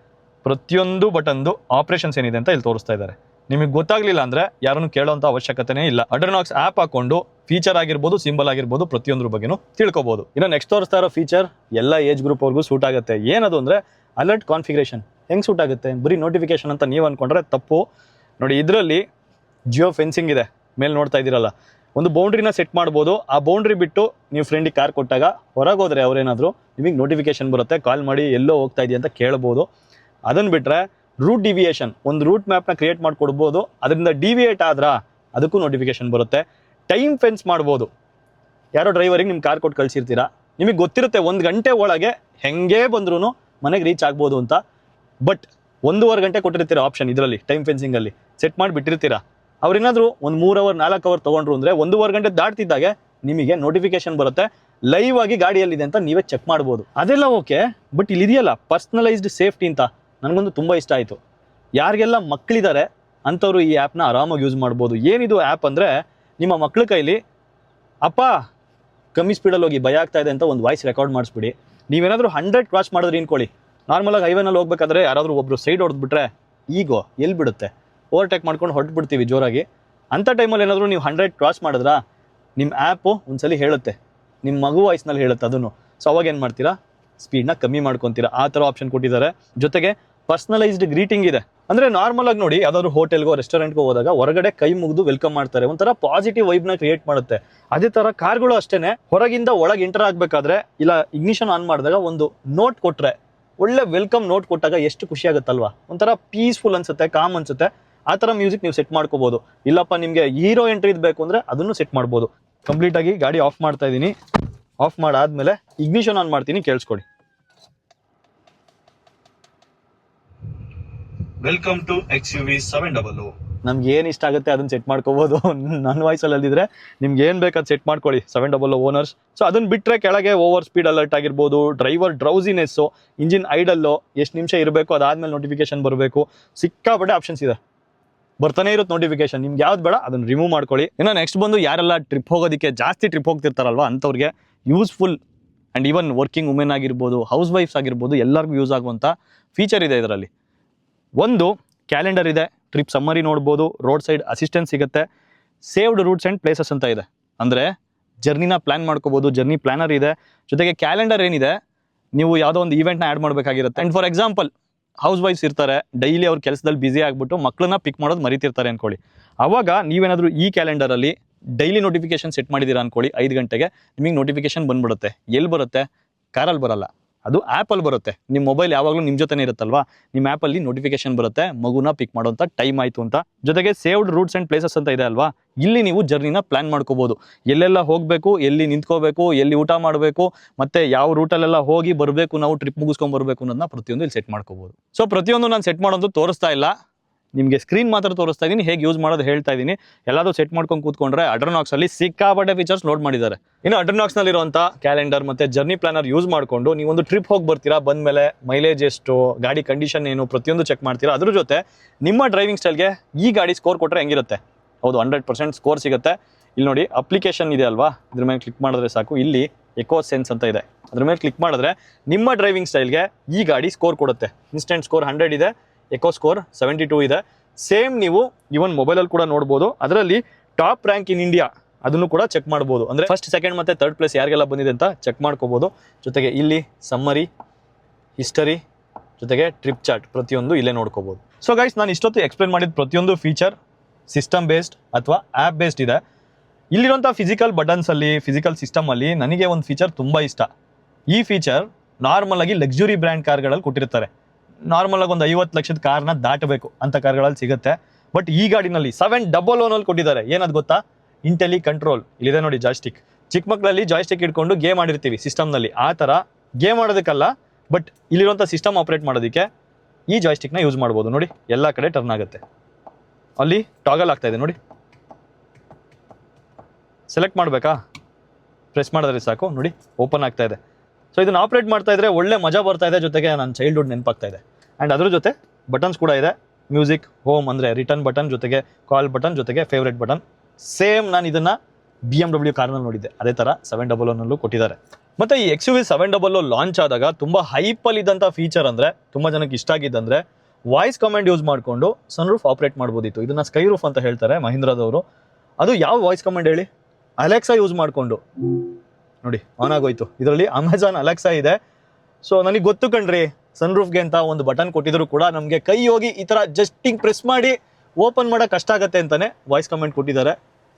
Speaker 1: ಪ್ರತಿಯೊಂದು ಬಟನ್ದು ಆಪರೇಷನ್ಸ್ ಏನಿದೆ ಅಂತ ಇಲ್ಲಿ ತೋರಿಸ್ತಾ ಇದ್ದಾರೆ. ನಿಮಗೆ ಗೊತ್ತಾಗ್ಲಿಲ್ಲ ಅಂದರೆ ಯಾರನ್ನು ಕೇಳೋಂಥ ಅವಶ್ಯಕತೆನೇ ಇಲ್ಲ. ಅಡ್ರನಾಕ್ಸ್ ಆ್ಯಪ್ ಹಾಕೊಂಡು ಫೀಚರ್ ಆಗಿರ್ಬೋದು ಸಿಂಬಲ್ ಆಗಿರ್ಬೋದು, ಪ್ರತಿಯೊಂದ್ರ ಬಗ್ಗೆನೂ ತಿಳ್ಕೊಬೋದು. ಇನ್ನು ನೆಕ್ಸ್ಟ್ ತೋರಿಸ್ತಾ ಇರೋ ಫೀಚರ್ ಎಲ್ಲ ಏಜ್ ಗ್ರೂಪ್ ಅವ್ರಿಗೂ ಸೂಟ್ ಆಗುತ್ತೆ. ಏನದು ಅಂದರೆ ಅಲರ್ಟ್ ಕಾನ್ಫಿಗರೇಷನ್ ಹೆಂಗೆ ಸೂಟ್ ಆಗುತ್ತೆ? ಬರೀ ನೋಟಿಫಿಕೇಶನ್ ಅಂತ ನೀವು ಅಂದ್ಕೊಂಡ್ರೆ ತಪ್ಪು. ನೋಡಿ, ಇದರಲ್ಲಿ ಜಿಯೋ ಫೆನ್ಸಿಂಗ್ ಇದೆ. ಮೇಲೆ ನೋಡ್ತಾ ಇದ್ದೀರಲ್ಲ. ಒಂದು ಬೌಂಡ್ರಿನ ಸೆಟ್ ಮಾಡ್ಬೋದು. ಆ ಬೌಂಡ್ರಿ ಬಿಟ್ಟು ನೀವು ಫ್ರೆಂಡಿಗೆ ಕಾರ್ ಕೊಟ್ಟಾಗ ಹೊರಗೋದ್ರೆ ಅವರೇನಾದರೂ ನಿಮಗೆ ನೋಟಿಫಿಕೇಶನ್ ಬರುತ್ತೆ. ಕಾಲ್ ಮಾಡಿ ಎಲ್ಲೋ ಹೋಗ್ತಾ ಇದೆಯಾ ಅಂತ ಕೇಳ್ಬೋದು. ಅದನ್ನು ಬಿಟ್ಟರೆ ರೂಟ್ ಡಿವಿಯೇಷನ್ ಒಂದು ರೂಟ್ ಮ್ಯಾಪ್ನ ಕ್ರಿಯೇಟ್ ಮಾಡಿಕೊಡ್ಬೋದು. ಅದರಿಂದ ಡಿವಿಯೇಟ್ ಆದ್ರ ಅದಕ್ಕೂ ನೋಟಿಫಿಕೇಶನ್ ಬರುತ್ತೆ. ಟೈಮ್ ಫೆನ್ಸ್ ಮಾಡ್ಬೋದು. ಯಾರೋ ಡ್ರೈವರಿಗೆ ನಿಮ್ಮ ಕಾರ್ ಕೊಟ್ಟು ಕಳಿಸಿರ್ತೀರಾ? ನಿಮಗೆ ಗೊತ್ತಿರುತ್ತೆ ಒಂದು ಗಂಟೆ ಒಳಗೆ ಹೆಂಗೆ ಬಂದ್ರೂ ಮನೆಗೆ ರೀಚ್ ಆಗ್ಬೋದು ಅಂತ. ಬಟ್ ಒಂದೂವರೆ ಗಂಟೆ ಕೊಟ್ಟಿರ್ತೀರ ಆಪ್ಷನ್ ಇದರಲ್ಲಿ ಟೈಮ್ ಫೆನ್ಸಿಂಗಲ್ಲಿ ಸೆಟ್ ಮಾಡಿ ಬಿಟ್ಟಿರ್ತೀರಾ ಅವ್ರೇನಾದರೂ ಒಂದು ಮೂರು ಅವರ್ ನಾಲ್ಕು ಅವರ್ ತೊಗೊಂಡ್ರು ಅಂದರೆ ಒಂದೂವರೆ ಗಂಟೆ ದಾಟ್ತಿದ್ದಾಗೆ ನಿಮಗೆ ನೋಟಿಫಿಕೇಶನ್ ಬರುತ್ತೆ. ಲೈವ್ ಆಗಿ ಗಾಡಿಯಲ್ಲಿದೆ ಅಂತ ನೀವೇ ಚೆಕ್ ಮಾಡ್ಬೋದು. ಅದೆಲ್ಲ ಓಕೆ ಬಟ್ ಇಲ್ಲಿ ಇದೆಯಲ್ಲ ಪರ್ಸ್ನಲೈಸ್ಡ್ ಸೇಫ್ಟಿ ಅಂತ ನನಗೊಂದು ತುಂಬ ಇಷ್ಟ ಆಯಿತು. ಯಾರಿಗೆಲ್ಲ ಮಕ್ಕಳಿದ್ದಾರೆ ಅಂಥವ್ರು ಈ ಆ್ಯಪ್ನ ಆರಾಮಾಗಿ ಯೂಸ್ ಮಾಡ್ಬೋದು. ಏನಿದು ಆ್ಯಪ್ ಅಂದರೆ, ನಿಮ್ಮ ಮಕ್ಕಳ ಕೈಲಿ, ಅಪ್ಪ, ಕಮ್ಮಿ ಸ್ಪೀಡಲ್ಲಿ ಹೋಗಿ ಭಯ ಆಗ್ತಾ ಇದೆ ಅಂತ ಒಂದು ವಾಯ್ಸ್ ರೆಕಾರ್ಡ್ ಮಾಡಿಸ್ಬಿಡಿ. ನೀವೇನಾದರೂ ಹಂಡ್ರೆಡ್ ಕ್ರಾಸ್ ಮಾಡಿದ್ರೆ ಇನ್ಕೊಳ್ಳಿ ನಾರ್ಮಲಾಗಿ ಹೈವೇನಲ್ಲಿ ಹೋಗ್ಬೇಕಾದ್ರೆ ಯಾರಾದರೂ ಒಬ್ಬರು ಸೈಡ್ ಹೊಡೆದ್ಬಿಟ್ರೆ, ಈಗೋ ಎಲ್ಲಿ ಬಿಡುತ್ತೆ? ಓವರ್ಟೇಕ್ ಮಾಡ್ಕೊಂಡು ಹೊರಟ್ಬಿಡ್ತೀವಿ ಜೋರಾಗಿ. ಅಂಥ ಟೈಮಲ್ಲಿ ಏನಾದರೂ ನೀವು ಹಂಡ್ರೆಡ್ ಕ್ರಾಸ್ ಮಾಡಿದ್ರಾ ನಿಮ್ಮ ಆ್ಯಪು ಒಂದ್ಸಲಿ ಹೇಳುತ್ತೆ. ನಿಮ್ಮ ಮಗು ವಾಯ್ಸ್ನಲ್ಲಿ ಹೇಳುತ್ತೆ ಅದನ್ನು. ಸೊ ಅವಾಗ ಏನು ಮಾಡ್ತೀರಾ? ಸ್ಪೀಡ್ನ ಕಮ್ಮಿ ಮಾಡ್ಕೊತೀರಾ. ಆ ಥರ ಆಪ್ಷನ್ ಕೊಟ್ಟಿದ್ದಾರೆ. ಜೊತೆಗೆ ಪರ್ಸ್ನಲೈಸ್ಡ್ ಗ್ರೀಟಿಂಗ್ ಇದೆ. ಅಂದರೆ ನಾರ್ಮಲ್ ಆಗಿ ನೋಡಿ, ಯಾವ್ದಾದ್ರು ಹೋಟೆಲ್ಗೋ ರೆಸ್ಟೋರೆಂಟ್ಗೋ ಹೋದಾಗ ಹೊರಗಡೆ ಕೈ ಮುಗಿದು ವೆಲ್ಕಮ್ ಮಾಡ್ತಾರೆ. ಒಂಥರ ಪಾಸಿಟಿವ್ ವೈಬ್ನ ಕ್ರಿಯೇಟ್ ಮಾಡುತ್ತೆ. ಅದೇ ಥರ ಕಾರ್ಗಳು ಅಷ್ಟೇನೆ. ಹೊರಗಿಂದ ಒಳಗೆ ಎಂಟರ್ ಆಗಬೇಕಾದ್ರೆ, ಇಲ್ಲ ಇಗ್ನಿಷನ್ ಆನ್ ಮಾಡಿದಾಗ ಒಂದು ನೋಟ್ ಕೊಟ್ಟರೆ ಒಳ್ಳೆ ವೆಲ್ಕಮ್ ನೋಟ್ ಕೊಟ್ಟಾಗ ಎಷ್ಟು ಖುಷಿ ಆಗುತ್ತಲ್ವಾ? ಒಂಥರ ಪೀಸ್ಫುಲ್ ಅನ್ಸುತ್ತೆ ಕಾಮ್ ಅನ್ಸುತ್ತೆ. ಆ ಥರ ಮ್ಯೂಸಿಕ್ ನೀವು ಸೆಟ್ ಮಾಡ್ಕೋಬಹುದು ಇಲ್ಲಪ್ಪ ನಿಮಗೆ ಹೀರೋ ಎಂಟ್ರಿ ಬೇಕು ಅಂದರೆ ಅದನ್ನು ಸೆಟ್ ಮಾಡ್ಬೋದು. ಕಂಪ್ಲೀಟ್ ಆಗಿ ಗಾಡಿ ಆಫ್ ಮಾಡ್ತಾ ಇದ್ದೀನಿ ಆಫ್ ಮಾಡಾದ್ಮೇಲೆ ಇಗ್ನಿಷನ್ ಆನ್ ಮಾಡ್ತೀನಿ ಕೇಳಿಸ್ಕೊಡಿ. Welcome to X U V seven double ನಮ್ಗೆ ಏನು ಇಷ್ಟ ಆಗುತ್ತೆ ಅದನ್ನ ಸೆಟ್ ಮಾಡ್ಕೋಬೋದು. [LAUGHS] ನನ್ನ ವಾಯ್ಸಲ್ಲಿ ಅಲ್ಲಿದ್ರೆ ನಿಮ್ಗೆ ಏನು ಅದು ಸೆಟ್ ಮಾಡ್ಕೊಳ್ಳಿ. ಸೆವೆನ್ ಡಬಲ್ ಓನರ್ಸ್ ಸೊ ಅದನ್ನ ಬಿಟ್ಟರೆ ಕೆಳಗೆ ಓವರ್ ಸ್ಪೀಡ್ ಅಲರ್ಟ್ ಆಗಿರ್ಬೋದು ಡ್ರೈವರ್ ಡ್ರೌಸಿನೆಸ್ಸು ಇಂಜಿನ್ ಐಡಲ್ಲು ಎಷ್ಟು ನಿಮಿಷ ಇರಬೇಕು ಅದಾದ್ಮೇಲೆ ನೋಟಿಫಿಕೇಶನ್ ಬರಬೇಕು. ಸಿಕ್ಕಾಪಟ್ಟೆ ಆಪ್ಷನ್ಸ್ ಇದೆ. ಬರ್ತಾನೆ ಇರುತ್ತೆ ನೋಟಿಫಿಕೇಶನ್ ನಿಮ್ಗೆ ಯಾವ್ದು ಬೇಡ, ಅದನ್ನ ರಿಮೂವ್ ಮಾಡ್ಕೊಳ್ಳಿ. ಇನ್ನು ನೆಕ್ಸ್ಟ್ ಬಂದು ಯಾರೆಲ್ಲ ಟ್ರಿಪ್ ಹೋಗೋದಕ್ಕೆ ಜಾಸ್ತಿ ಟ್ರಿಪ್ ಹೋಗ್ತಿರ್ತಾರಲ್ವಾ, ಅಂಥವ್ರಿಗೆ useful and even working women ಆಗಿರ್ಬೋದು ಹೌಸ್ ವೈಫ್ಸ್ ಆಗಿರ್ಬೋದು, ಎಲ್ಲರಿಗೂ ಯೂಸ್ ಆಗುವಂಥ ಫೀಚರ್ ಇದೆ ಇದರಲ್ಲಿ. ಒಂದು ಕ್ಯಾಲೆಂಡರ್ ಇದೆ ಟ್ರಿಪ್ ಸಮ್ಮರಿ ನೋಡ್ಬೋದು ರೋಡ್ ಸೈಡ್ ಅಸಿಸ್ಟೆನ್ಸ್ ಸಿಗುತ್ತೆ ಸೇವ್ಡ್ ರೂಟ್ಸ್ ಆ್ಯಂಡ್ ಪ್ಲೇಸಸ್ ಅಂತ ಇದೆ. ಅಂದರೆ ಜರ್ನಿನ ಪ್ಲ್ಯಾನ್ ಮಾಡ್ಕೋಬೋದು ಜರ್ನಿ ಪ್ಲ್ಯಾನರ್ ಇದೆ. ಜೊತೆಗೆ ಕ್ಯಾಲೆಂಡರ್ ಏನಿದೆ, ನೀವು ಯಾವುದೋ ಒಂದು ಈವೆಂಟ್ನ ಆ್ಯಡ್ ಮಾಡಬೇಕಾಗಿರುತ್ತೆ. ಆ್ಯಂಡ್ ಫಾರ್ ಎಕ್ಸಾಂಪಲ್ ಹೌಸ್ ವೈಫ್ಸ್ ಇರ್ತಾರೆ, ಡೈಲಿ ಅವ್ರ ಕೆಲಸದಲ್ಲಿ ಬ್ಯುಸಿ ಆಗಿಬಿಟ್ಟು ಮಕ್ಕಳನ್ನ ಪಿಕ್ ಮಾಡೋದು ಮರಿತಿರ್ತಾರೆ ಅನ್ಕೊಳ್ಳಿ. ಅವಾಗ ನೀವೇನಾದರೂ ಈ ಕ್ಯಾಲೆಂಡರಲ್ಲಿ ಡೈಲಿ ನೋಟಿಫಿಕೇಶನ್ ಸೆಟ್ ಮಾಡಿದ್ದೀರಾ ಅನ್ಕೊಳ್ಳಿ, ಐದು ಗಂಟೆಗೆ, ನಿಮಗೆ ನೋಟಿಫಿಕೇಶನ್ ಬಂದ್ಬಿಡುತ್ತೆ. ಎಲ್ಲಿ ಬರುತ್ತೆ? ಕಾರಲ್ಲಿ ಬರಲ್ಲ. ಅದು ಆ್ಯಪಲ್ಲಿ ಬರುತ್ತೆ. ನಿಮ್ಮ ಮೊಬೈಲ್ ಯಾವಾಗಲೂ ನಿಮ್ಮ ಜೊತೆನೇ ಇರುತ್ತಲ್ವಾ? ನಿಮ್ಮ ಆ್ಯಪಲ್ಲಿ ನೋಟಿಫಿಕೇಶನ್ ಬರುತ್ತೆ. ಮಗುನ ಪಿಕ್ ಮಾಡೋಂಥ ಟೈಮ್ ಆಯಿತು ಅಂತ. ಜೊತೆಗೆ ಸೇವ್ಡ್ ರೂಟ್ಸ್ ಆ್ಯಂಡ್ ಪ್ಲೇಸಸ್ ಅಂತ ಇದೆ ಅಲ್ವಾ? ಇಲ್ಲಿ ನೀವು ಜರ್ನಿನ ಪ್ಲಾನ್ ಮಾಡ್ಕೋಬೋದು. ಎಲ್ಲೆಲ್ಲ ಹೋಗಬೇಕು, ಎಲ್ಲಿ ನಿಂತ್ಕೋಬೇಕು, ಎಲ್ಲಿ ಊಟ ಮಾಡಬೇಕು, ಮತ್ತೆ ಯಾವ ರೂಟಲ್ಲೆಲ್ಲ ಹೋಗಿ ಬರಬೇಕು, ನಾವು ಟ್ರಿಪ್ ಮುಗಿಸ್ಕೊಂಡು ಬರಬೇಕು ಅನ್ನೋದನ್ನ ಪ್ರತಿಯೊಂದು ಇಲ್ಲಿ ಸೆಟ್ ಮಾಡ್ಕೋಬೋದು. ಸೊ ಪ್ರತಿಯೊಂದು ನಾನು ಸೆಟ್ ಮಾಡೋದು ತೋರಿಸ್ತಾ ಇಲ್ಲ. ನಿಮಗೆ ಸ್ಕ್ರೀನ್ ಮಾತ್ರ ತೋರಿಸ್ತಾ ಇದ್ದೀನಿ ಹೇಗೆ ಯೂಸ್ ಮಾಡೋದು ಹೇಳ್ತಾ ಇದ್ದೀನಿ ಎಲ್ಲಾದರೂ ಸೆಟ್ ಮಾಡ್ಕೊಂಡು ಕೂತ್ಕೊಂಡ್ರೆ ಅಡ್ರನಾಕ್ಸಲ್ಲಿ ಸಿಕ್ಕಾಪಟ್ಟೆ ಫೀಚರ್ಸ್ ಲೋಡ್ ಮಾಡಿದ್ದಾರೆ. ಇನ್ನು ಅಡ್ರನಾಕ್ಸ್ನಲ್ಲಿರುವಂಥ ಕ್ಯಾಲೆಂಡರ್ ಮತ್ತು ಜರ್ನಿ ಪ್ಲಾನರ್ ಯೂಸ್ ಮಾಡಿಕೊಂಡು ನೀವೊಂದು ಟ್ರಿಪ್ ಹೋಗಿ ಬರ್ತೀರಾ, ಬಂದ್ಮೇಲೆ ಮೈಲೇಜ್ ಎಷ್ಟು, ಗಾಡಿ ಕಂಡೀಷನ್ ಏನು, ಪ್ರತಿಯೊಂದು ಚೆಕ್ ಮಾಡ್ತೀರಾ, ಅದ್ರ ಜೊತೆ ನಿಮ್ಮ ಡ್ರೈವಿಂಗ್ ಸ್ಟೈಲ್ಗೆ ಈ ಗಾಡಿ ಸ್ಕೋರ್ ಕೊಟ್ಟರೆ ಹೆಂಗಿರುತ್ತೆ? ಹೌದು ಹಂಡ್ರೆಡ್ ಪರ್ಸೆಂಟ್ ಸ್ಕೋರ್ ಸಿಗುತ್ತೆ. ಇಲ್ಲಿ ನೋಡಿ ಅಪ್ಲಿಕೇಶನ್ ಇದೆ ಅಲ್ವಾ? ಇದ್ರ ಮೇಲೆ ಕ್ಲಿಕ್ ಮಾಡಿದ್ರೆ ಸಾಕು. ಇಲ್ಲಿ ಎಕೋ ಸೆನ್ಸ್ ಅಂತ ಇದೆ. ಅದ್ರ ಮೇಲೆ ಕ್ಲಿಕ್ ಮಾಡಿದ್ರೆ ನಿಮ್ಮ ಡ್ರೈವಿಂಗ್ ಸ್ಟೈಲ್ಗೆ ಈ ಗಾಡಿ ಸ್ಕೋರ್ ಕೊಡುತ್ತೆ. ಇನ್ಸ್ಟೆಂಟ್ ಸ್ಕೋರ್ ಹಂಡ್ರೆಡ್ ಇದೆ. ಎಕೋ ಸ್ಕೋರ್ ಸೆವೆಂಟಿ ಟೂ ಇದೆ. ಸೇಮ್ ನೀವು ಇವನ್ ಮೊಬೈಲಲ್ಲಿ ಕೂಡ ನೋಡ್ಬೋದು. ಅದರಲ್ಲಿ ಟಾಪ್ ರ್ಯಾಂಕ್ ಇನ್ ಇಂಡಿಯಾ ಅದನ್ನು ಕೂಡ ಚೆಕ್ ಮಾಡ್ಬೋದು. ಅಂದರೆ ಫಸ್ಟ್ ಸೆಕೆಂಡ್ ಮತ್ತೆ ತರ್ಡ್ ಪ್ಲೇಸ್ ಯಾರಿಗೆಲ್ಲ ಬಂದಿದೆ ಅಂತ ಚೆಕ್ ಮಾಡ್ಕೋಬೋದು. ಜೊತೆಗೆ ಇಲ್ಲಿ ಸಮ್ಮರಿ ಹಿಸ್ಟರಿ ಜೊತೆಗೆ ಟ್ರಿಪ್ ಚಾರ್ಟ್ ಪ್ರತಿಯೊಂದು ಇಲ್ಲೇ ನೋಡ್ಕೋಬೋದು. ಸೊ ಗೈಸ್ ನಾನು ಇಷ್ಟೊತ್ತು ಎಕ್ಸ್ಪ್ಲೇನ್ ಮಾಡಿದ ಪ್ರತಿಯೊಂದು ಫೀಚರ್ ಸಿಸ್ಟಮ್ ಬೇಸ್ಡ್ ಅಥವಾ ಆ್ಯಪ್ ಬೇಸ್ಡ್ ಇದೆ. ಇಲ್ಲಿರುವಂಥ ಫಿಸಿಕಲ್ ಬಟನ್ಸಲ್ಲಿ ಫಿಸಿಕಲ್ ಸಿಸ್ಟಮಲ್ಲಿ ನನಗೆ ಒಂದು ಫೀಚರ್ ತುಂಬ ಇಷ್ಟ. ಈ ಫೀಚರ್ ನಾರ್ಮಲ್ ಆಗಿ ಲಕ್ಸುರಿ ಬ್ರ್ಯಾಂಡ್ ಕಾರ್ಗಳಲ್ಲಿ ಕೊಟ್ಟಿರ್ತಾರೆ ನಾರ್ಮಲ್ ಆಗಿ ಒಂದು ಐವತ್ತು ಲಕ್ಷದ ಕಾರ್ನ ದಾಟಬೇಕು ಅಂತ ಕಾರ್ಗಳಲ್ಲಿ ಸಿಗುತ್ತೆ. ಬಟ್ ಈ ಗಾಡಿನಲ್ಲಿ ಸೆವೆನ್ ಡಬಲ್ ಓನಲ್ಲಿ ಕೊಟ್ಟಿದ್ದಾರೆ. ಏನದು ಗೊತ್ತಾ? ಇಂಟೆಲಿ ಕಂಟ್ರೋಲ್ ಇಲ್ಲಿದೆ ನೋಡಿ ಜಾಯ್ಸ್ಟಿಕ್ ಚಿಕ್ಕ ಮಕ್ಕಳಲ್ಲಿ ಜಾಯ್ಸ್ಟಿಕ್ ಇಟ್ಕೊಂಡು ಗೇಮ್ ಮಾಡಿರ್ತೀವಿ ಸಿಸ್ಟಮ್ನಲ್ಲಿ ಆ ಥರ ಗೇಮ್ ಮಾಡೋದಕ್ಕಲ್ಲ ಬಟ್ ಇಲ್ಲಿರುವಂಥ ಸಿಸ್ಟಮ್ ಆಪ್ರೇಟ್ ಮಾಡೋದಕ್ಕೆ ಈ ಜಾಯ್ಸ್ಟಿಕ್ನ ಯೂಸ್ ಮಾಡ್ಬೋದು. ನೋಡಿ, ಎಲ್ಲ ಕಡೆ ಟರ್ನ್ ಆಗುತ್ತೆ. ಅಲ್ಲಿ ಟಾಗಲ್ ಆಗ್ತಾ ಇದೆ ನೋಡಿ. ಸೆಲೆಕ್ಟ್ ಮಾಡಬೇಕಾ? ಪ್ರೆಸ್ ಮಾಡಿದ್ರೆ ಸಾಕು. ನೋಡಿ ಓಪನ್ ಆಗ್ತಾ ಇದೆ. ಸೊ ಇದನ್ನ ಆಪ್ರೇಟ್ ಮಾಡ್ತಾ ಇದ್ರೆ ಒಳ್ಳೆ ಮಜಾ ಬರ್ತಾ ಇದೆ ಜೊತೆಗೆ ನನ್ನ ಚೈಲ್ಡ್ಹುಡ್ ನೆನಪಾಗ್ತಾ ಇದೆ. ಆ್ಯಂಡ್ ಅದ್ರ ಜೊತೆ ಬಟನ್ಸ್ ಕೂಡ ಇದೆ. ಮ್ಯೂಸಿಕ್ ಹೋಮ್ ಅಂದರೆ ರಿಟರ್ನ್ ಬಟನ್ ಜೊತೆಗೆ ಕಾಲ್ ಬಟನ್ ಜೊತೆಗೆ ಫೇವ್ರೆಟ್ ಬಟನ್ ಸೇಮ್ ನಾನು ಇದನ್ನ ಬಿ ಎಂ ಡಬ್ಲ್ಯೂ ಕಾರ್ನಲ್ಲಿ ನೋಡಿದ್ದೆ. ಅದೇ ಥರ ಸೆವೆನ್ ಡಬಲ್ ಒನ್ನಲ್ಲೂ ಕೊಟ್ಟಿದ್ದಾರೆ. ಮತ್ತೆ ಈ X U V seven double launch ಆದಾಗ ತುಂಬ ಹೈಪಲ್ಲಿ ಇದ್ದಂಥ ಫೀಚರ್ ಅಂದರೆ, ತುಂಬ ಜನಕ್ಕೆ ಇಷ್ಟ ಆಗಿದ್ದಂದ್ರೆ ವಾಯ್ಸ್ ಕಮಾಂಡ್ ಯೂಸ್ ಮಾಡಿಕೊಂಡು ಸನ್ರೂಫ್ ಆಪ್ರೇಟ್ ಮಾಡ್ಬೋದಿತ್ತು. ಇದನ್ನ ಸ್ಕೈ ರೂಫ್ ಅಂತ ಹೇಳ್ತಾರೆ ಮಹೀಂದ್ರದವರು. ಅದು ಯಾವ ವಾಯ್ಸ್ ಕಮಾಂಡ್ ಹೇಳಿ? ಅಲೆಕ್ಸಾ ಯೂಸ್ ಮಾಡಿಕೊಂಡು. ನೋಡಿ ಆನ್ ಆಗೋಯ್ತು. ಇದರಲ್ಲಿ ಅಮೆಝಾನ್ ಅಲೆಕ್ಸಾ ಇದೆ. ಸೊ ನನಗೆ ಗೊತ್ತು ಕಣ್ರಿ ಸನ್ರೂಫ್ಗೆ ಅಂತ ಒಂದು ಬಟನ್ ಕೊಟ್ಟಿದ್ರು ಕೂಡ ನಮಗೆ ಕೈ ಹೋಗಿ ಈ ಥರ ಜಸ್ಟಿಂಗ್ ಪ್ರೆಸ್ ಮಾಡಿ ಓಪನ್ ಮಾಡೋಕೆ ಕಷ್ಟ ಆಗುತ್ತೆ ಅಂತಲೇ ವಾಯ್ಸ್ ಕಮೆಂಟ್ ಕೊಟ್ಟಿದ್ದಾರೆ.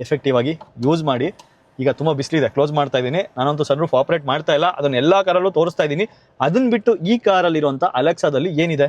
Speaker 1: ಎಫೆಕ್ಟಿವ್ ಆಗಿ ಯೂಸ್ ಮಾಡಿ. ಈಗ ತುಂಬ ಬಿಸಿಲಿದೆ ಕ್ಲೋಸ್ ಮಾಡ್ತಾ ಇದ್ದೀನಿ. ನಾನಂತೂ ಸನ್ರೂಫ್ ಆಪ್ರೇಟ್ ಮಾಡ್ತಾ ಇಲ್ಲ. ಅದನ್ನ ಎಲ್ಲ ಕಾರಲ್ಲೂ ತೋರಿಸ್ತಾ ಇದ್ದೀನಿ. ಅದನ್ನ ಬಿಟ್ಟು ಈ ಕಾರಲ್ಲಿರುವಂಥ ಅಲೆಕ್ಸಾದಲ್ಲಿ ಏನಿದೆ?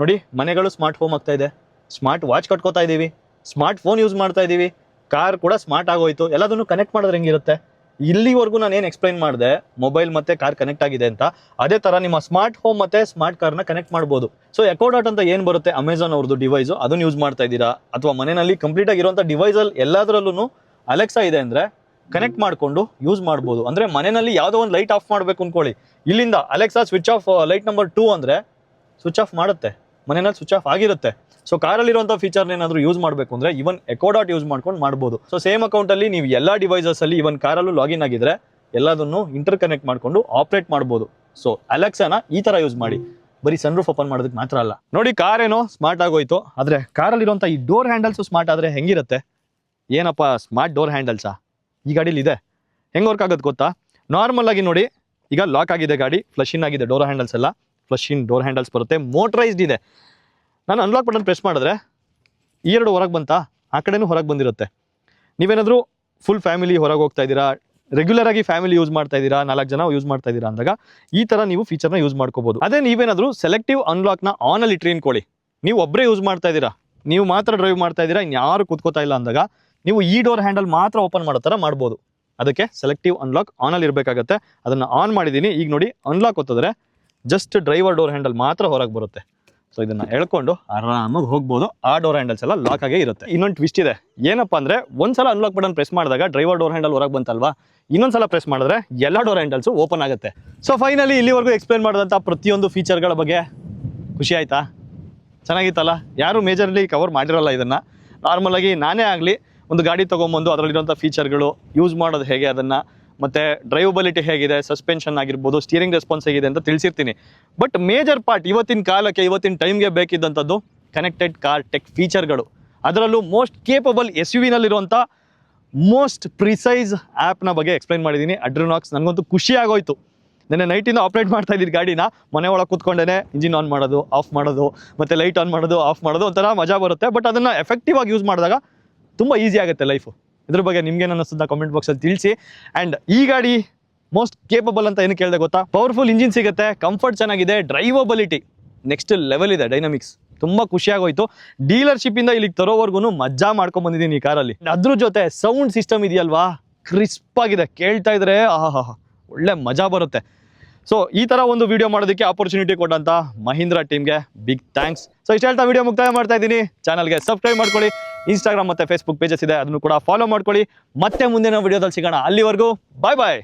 Speaker 1: ನೋಡಿ, ಮನೆಗಳು ಸ್ಮಾರ್ಟ್ ಹೋಮ್ ಆಗ್ತಾ ಇದೆ. ಸ್ಮಾರ್ಟ್ ವಾಚ್ ಕಟ್ಕೋತಾ ಇದ್ದೀವಿ ಸ್ಮಾರ್ಟ್ ಫೋನ್ ಯೂಸ್ ಮಾಡ್ತಾ ಇದ್ದೀವಿ ಕಾರ್ ಕೂಡ ಸ್ಮಾರ್ಟ್ ಆಗೋಯ್ತು. ಎಲ್ಲದನ್ನು ಕನೆಕ್ಟ್ ಮಾಡಿದ್ರೆ ಹೆಂಗಿರುತ್ತೆ? ಇಲ್ಲಿವರೆಗೂ ನಾನು ಏನು ಎಕ್ಸ್ಪ್ಲೈನ್ ಮಾಡಿದೆ ಮೊಬೈಲ್ ಮತ್ತೆ ಕಾರ್ ಕನೆಕ್ಟ್ ಆಗಿದೆ ಅಂತ, ಅದೇ ತರ ನಿಮ್ಮ ಸ್ಮಾರ್ಟ್ ಹೋಮ್ ಮತ್ತೆ ಸ್ಮಾರ್ಟ್ ಕಾರ್ನ ಕನೆಕ್ಟ್ ಮಾಡ್ಬೋದು. ಸೊ ಎಕೋಡಾಟ್ ಅಂತ ಏನು ಬರುತ್ತೆ? ಅಮೆಝಾನ್ ಅವ್ರದ್ದು ಡಿವೈಸು ಅದನ್ನು ಯೂಸ್ ಮಾಡ್ತಾ ಇದ್ದೀರಾ? ಅಥವಾ ಮನೆಯಲ್ಲಿ ಕಂಪ್ಲೀಟ್ ಆಗಿರುವಂಥ ಡಿವೈಸಲ್ಲಿ ಎಲ್ಲದರಲ್ಲೂ ಅಲೆಕ್ಸಾ ಇದೆ ಅಂದ್ರೆ ಕನೆಕ್ಟ್ ಮಾಡಿಕೊಂಡು ಯೂಸ್ ಮಾಡ್ಬೋದು. ಅಂದ್ರೆ ಮನೆಯಲ್ಲಿ ಯಾವುದೋ ಒಂದು ಲೈಟ್ ಆಫ್ ಮಾಡಬೇಕು ಅನ್ಕೊಳ್ಳಿ. ಇಲ್ಲಿಂದ Alexa switch off light number two ಅಂದ್ರೆ ಸ್ವಿಚ್ ಆಫ್ ಮಾಡುತ್ತೆ. ಮನೆಯಲ್ಲಿ ಸ್ವಿಚ್ ಆಫ್ ಆಗಿರುತ್ತೆ. ಸೊ ಕಾರಲ್ಲಿರುವಂಥ ಫೀಚರ್ನ ಏನಾದರೂ ಯೂಸ್ ಮಾಡಬೇಕು ಅಂದ್ರೆ ಇವನ್ ಎಕೋಡಾಟ್ ಯೂಸ್ ಮಾಡ್ಕೊಂಡು ಮಾಡ್ಬೋದು. ಸೊ ಸೇಮ್ ಅಕೌಂಟಲ್ಲಿ ನೀವು ಎಲ್ಲ ಡಿವೈಸಸ್ ಅಲ್ಲಿ ಇವನ್ ಕಾರಲ್ಲೂ ಲಾಗಿನ್ ಆಗಿದ್ರೆ ಎಲ್ಲದನ್ನು ಇಂಟರ್ ಕನೆಕ್ಟ್ ಮಾಡ್ಕೊಂಡು ಆಪ್ರೇಟ್ ಮಾಡ್ಬೋದು. ಸೊ ಅಲೆಕ್ಸಾನ ಈ ತರ ಯೂಸ್ ಮಾಡಿ. ಬರೀ ಸನ್ ರೂಫ್ ಓಪನ್ ಮಾಡೋದಕ್ಕೆ ಮಾತ್ರ ಅಲ್ಲ. ನೋಡಿ ಕಾರ್ ಏನೋ ಸ್ಮಾರ್ಟ್ ಆಗೋಯ್ತು. ಆದರೆ ಕಾರಲ್ಲಿರುವಂಥ ಈ ಡೋರ್ ಹ್ಯಾಂಡಲ್ಸ್ ಸ್ಮಾರ್ಟ್ ಆದ್ರೆ ಹೆಂಗಿರುತ್ತೆ? ಏನಪ್ಪ ಸ್ಮಾರ್ಟ್ ಡೋರ್ ಹ್ಯಾಂಡಲ್ಸಾ ಈ ಗಾಡೀಲಿ ಇದೆ. ಹೆಂಗ್ ವರ್ಕ್ ಆಗುತ್ತೆ ಗೊತ್ತಾ? ನಾರ್ಮಲ್ ಆಗಿ ನೋಡಿ, ಈಗ ಲಾಕ್ ಆಗಿದೆ ಗಾಡಿ ಫ್ಲಶ್ ಇನ್ ಆಗಿದೆ ಡೋರ್ ಹ್ಯಾಂಡಲ್ಸ್ ಎಲ್ಲ. ಫ್ಲಶ್ ಇನ್ ಡೋರ್ ಹ್ಯಾಂಡಲ್ಸ್ ಬರುತ್ತೆ. ಮೋಟರೈಸ್ಡ್ ಇದೆ. ನಾನು ಅನ್ಲಾಕ್ ಬಟನ್ ಪ್ರೆಸ್ ಮಾಡಿದ್ರೆ ಈ ಎರಡು ಹೊರಗೆ ಬಂತಾ? ಆ ಕಡೆನೂ ಹೊರಗೆ ಬಂದಿರುತ್ತೆ. ನೀವೇನಾದರೂ ಫುಲ್ ಫ್ಯಾಮಿಲಿ ಹೊರಗೆ ಹೋಗ್ತಾ ಇದ್ದೀರಾ? ರೆಗ್ಯುಲರ್ ಆಗಿ ಫ್ಯಾಮಿಲಿ ಯೂಸ್ ಮಾಡ್ತಾ ಇದ್ದೀರಾ? ನಾಲ್ಕು ಜನ ಯೂಸ್ ಮಾಡ್ತಾ ಇದ್ದೀರಾ ಅಂದಾಗ ಈ ಥರ ನೀವು ಫೀಚರ್ನ ಯೂಸ್ ಮಾಡ್ಕೋಬೋದು. ಅದೇ ನೀವೇನಾದರೂ ಸೆಲೆಕ್ಟಿವ್ ಅನ್ಲಾಕ್ನ ಆನ್ ಅಲ್ಲಿ ಟ್ರೈನ್ ಕೊಡಿ. ನೀವು ಒಬ್ಬರೇ ಯೂಸ್ ಮಾಡ್ತಾ ಇದ್ದೀರಾ? ನೀವು ಮಾತ್ರ ಡ್ರೈವ್ ಮಾಡ್ತಾ ಇದ್ದೀರಾ? ಇನ್ಯಾರು ಕೂತ್ಕೋತಾ ಇಲ್ಲ ಅಂದಾಗ ನೀವು ಈ ಡೋರ್ ಹ್ಯಾಂಡಲ್ ಮಾತ್ರ ಓಪನ್ ಮಾಡೋ ಥರ ಮಾಡ್ಬೋದು. ಅದಕ್ಕೆ ಸೆಲೆಕ್ಟಿವ್ ಅನ್ಲಾಕ್ ಆನ್ ಅಲ್ಲಿ ಇರಬೇಕಾಗತ್ತೆ. ಅದನ್ನು ಆನ್ ಮಾಡಿದ್ದೀನಿ. ಈಗ ನೋಡಿ ಅನ್ಲಾಕ್ ಒತ್ತಿದ್ರೆ ಜಸ್ಟ್ ಡ್ರೈವರ್ ಡೋರ್ ಹ್ಯಾಂಡಲ್ ಮಾತ್ರ ಹೊರಗೆ ಬರುತ್ತೆ. ಸೊ ಇದನ್ನ ಎಳ್ಕೊಂಡು ಆರಾಮಾಗಿ ಹೋಗ್ಬೋದು. ಆ ಡೋರ್ ಹ್ಯಾಂಡಲ್ಸ್ ಎಲ್ಲ ಲಾಕ್ ಆಗೇ ಇರುತ್ತೆ. ಇನ್ನೊಂದು ಟ್ವಿಸ್ಟ್ ಇದೆ. ಏನಪ್ಪ ಅಂದ್ರೆ, ಒಂದ್ಸಲ ಅನ್ಲಾಕ್ ಬಟನ್ ಪ್ರೆಸ್ ಮಾಡಿದಾಗ ಡ್ರೈವರ್ ಡೋರ್ ಹ್ಯಾಂಡಲ್ ಹೊರಗೆ ಬಂತಲ್ವಾ? ಇನ್ನೊಂದ್ಸಲ ಪ್ರೆಸ್ ಮಾಡಿದ್ರೆ ಎಲ್ಲ ಡೋರ್ ಹ್ಯಾಂಡಲ್ಸ್ ಓಪನ್ ಆಗುತ್ತೆ. ಸೊ ಫೈನಲಿ ಇಲ್ಲಿವರೆಗೂ ಎಕ್ಸ್ಪ್ಲೇನ್ ಮಾಡಿದಂಥ ಪ್ರತಿಯೊಂದು ಫೀಚರ್ಗಳ ಬಗ್ಗೆ ಖುಷಿ ಆಯ್ತಾ? ಚೆನ್ನಾಗಿತ್ತಲ್ಲ? ಯಾರು ಮೇಜರ್ಲಿ ಕವರ್ ಮಾಡಿರಲ್ಲ ಇದನ್ನ. ನಾರ್ಮಲಾಗಿ ನಾನೇ ಆಗಲಿ ಒಂದು ಗಾಡಿ ತೊಗೊಂಬಂದು ಅದರಲ್ಲಿರುವಂಥ ಫೀಚರ್ಗಳು ಯೂಸ್ ಮಾಡೋದು ಹೇಗೆ ಅದನ್ನು? ಮತ್ತು ಡ್ರೈವಬಿಲಿಟಿ ಹೇಗಿದೆ ಸಸ್ಪೆನ್ಷನ್ ಆಗಿರ್ಬೋದು ಸ್ಟೀರಿಂಗ್ ರೆಸ್ಪಾನ್ಸ್ ಹೇಗಿದೆ ಅಂತ ತಿಳಿಸಿರ್ತೀನಿ. ಬಟ್ ಮೇಜರ್ ಪಾರ್ಟ್ ಇವತ್ತಿನ ಕಾಲಕ್ಕೆ, ಇವತ್ತಿನ ಟೈಮ್ಗೆ ಬೇಕಿದ್ದಂಥದ್ದು ಕನೆಕ್ಟೆಡ್ ಕಾರ್ ಟೆಕ್ ಫೀಚರ್ಗಳು ಅದರಲ್ಲೂ ಮೋಸ್ಟ್ ಕೇಪಬಲ್ ಎಸ್ ಯು ವಿನಲ್ಲಿರುವಂಥ ಮೋಸ್ಟ್ ಪ್ರಿಸೈಸ್ ಆ್ಯಪ್ನ ಬಗ್ಗೆ ಎಕ್ಸ್ಪ್ಲೈನ್ ಮಾಡಿದ್ದೀನಿ ಅಡ್ರಿನಾಕ್ಸ್ ನನಗಂತೂ ಖುಷಿ ಆಗೋಯ್ತು. ನೆನ್ನೆ ನೈಟಿಂದ ಆಪ್ರೇಟ್ ಮಾಡ್ತಾ ಇದ್ದೀನಿ ಗಾಡಿನ. ಮನೆ ಒಳಗೆ ಕೂತ್ಕೊಂಡೇ ಇಂಜಿನ್ ಆನ್ ಮಾಡೋದು ಆಫ್ ಮಾಡೋದು, ಮತ್ತು ಲೈಟ್ ಆನ್ ಮಾಡೋದು ಆಫ್ ಮಾಡೋದು ಒಂಥರ ಮಜಾ ಬರುತ್ತೆ. ಬಟ್ ಅದನ್ನು ಎಫೆಕ್ಟಿವ್ ಆಗಿ ಯೂಸ್ ಮಾಡಿದಾಗ ತುಂಬ ಈಸಿ ಆಗುತ್ತೆ ಲೈಫು ಇದ್ರ ಬಗ್ಗೆ ನಿಮ್ಗೆ ಅನ್ನಿಸ್ತದ ಕಾಮೆಂಟ್ ಬಾಕ್ಸಲ್ಲಿ ತಿಳಿಸಿ. ಆ್ಯಂಡ್ ಈ ಗಾಡಿ ಮೋಸ್ಟ್ ಕೇಪಬಲ್ ಅಂತ ಏನು ಕೇಳಿದೆ ಗೊತ್ತಾ? ಪವರ್ಫುಲ್ ಇಂಜಿನ್ ಸಿಗುತ್ತೆ ಕಂಫರ್ಟ್ ಚೆನ್ನಾಗಿದೆ ಡ್ರೈವಬಿಲಿಟಿ ನೆಕ್ಸ್ಟ್ ಲೆವೆಲ್ ಇದೆ ಡೈನಮಿಕ್ಸ್ ತುಂಬ ಖುಷಿಯಾಗೋಯ್ತು. ಡೀಲರ್ಶಿಪ್ಪಿಂದ ಇಲ್ಲಿಗೆ ತರೋವರೆಗೂ ಮಜಾ ಮಾಡ್ಕೊಂಡು ಬಂದಿದ್ದೀನಿ ಈ ಕಾರಲ್ಲಿ ಅದ್ರ ಜೊತೆ ಸೌಂಡ್ ಸಿಸ್ಟಮ್ ಇದೆಯಲ್ವಾ? ಕ್ರಿಸ್ಪ್ ಆಗಿದೆ, ಕೇಳ್ತಾ ಇದ್ರೆ ಆಹಾ ಒಳ್ಳೆ ಮಜಾ ಬರುತ್ತೆ. ಸೊ ಈ ತರ ಒಂದು ವಿಡಿಯೋ ಮಾಡೋದಕ್ಕೆ ಆಪರ್ಚುನಿಟಿ ಕೊಟ್ಟಂತ ಮಹೀಂದ್ರ ಟೀಮ್ಗೆ ಬಿಗ್ ಥ್ಯಾಂಕ್ಸ್ ಸೊ ಇಷ್ಟ ಹೇಳ್ತಾ ವಿಡಿಯೋ ಮುಕ್ತಾಯ ಮಾಡ್ತಾ ಇದ್ದೀನಿ. ಚಾನಲ್ಗೆ ಸಬ್ಸ್ಕ್ರೈಬ್ ಮಾಡ್ಕೊಳ್ಳಿ. ಇನ್ಸ್ಟಾಗ್ರಾಮ್ ಮತ್ತೆ ಫೇಸ್ಬುಕ್ ಪೇಜಸ್ ಇದೆ. ಅದನ್ನು ಕೂಡ ಫಾಲೋ ಮಾಡ್ಕೊಳ್ಳಿ. ಮತ್ತೆ ಮುಂದಿನ ವಿಡಿಯೋದಲ್ಲಿ ಸಿಗೋಣ. ಅಲ್ಲಿವರೆಗೂ ಬಾಯ್ ಬಾಯ್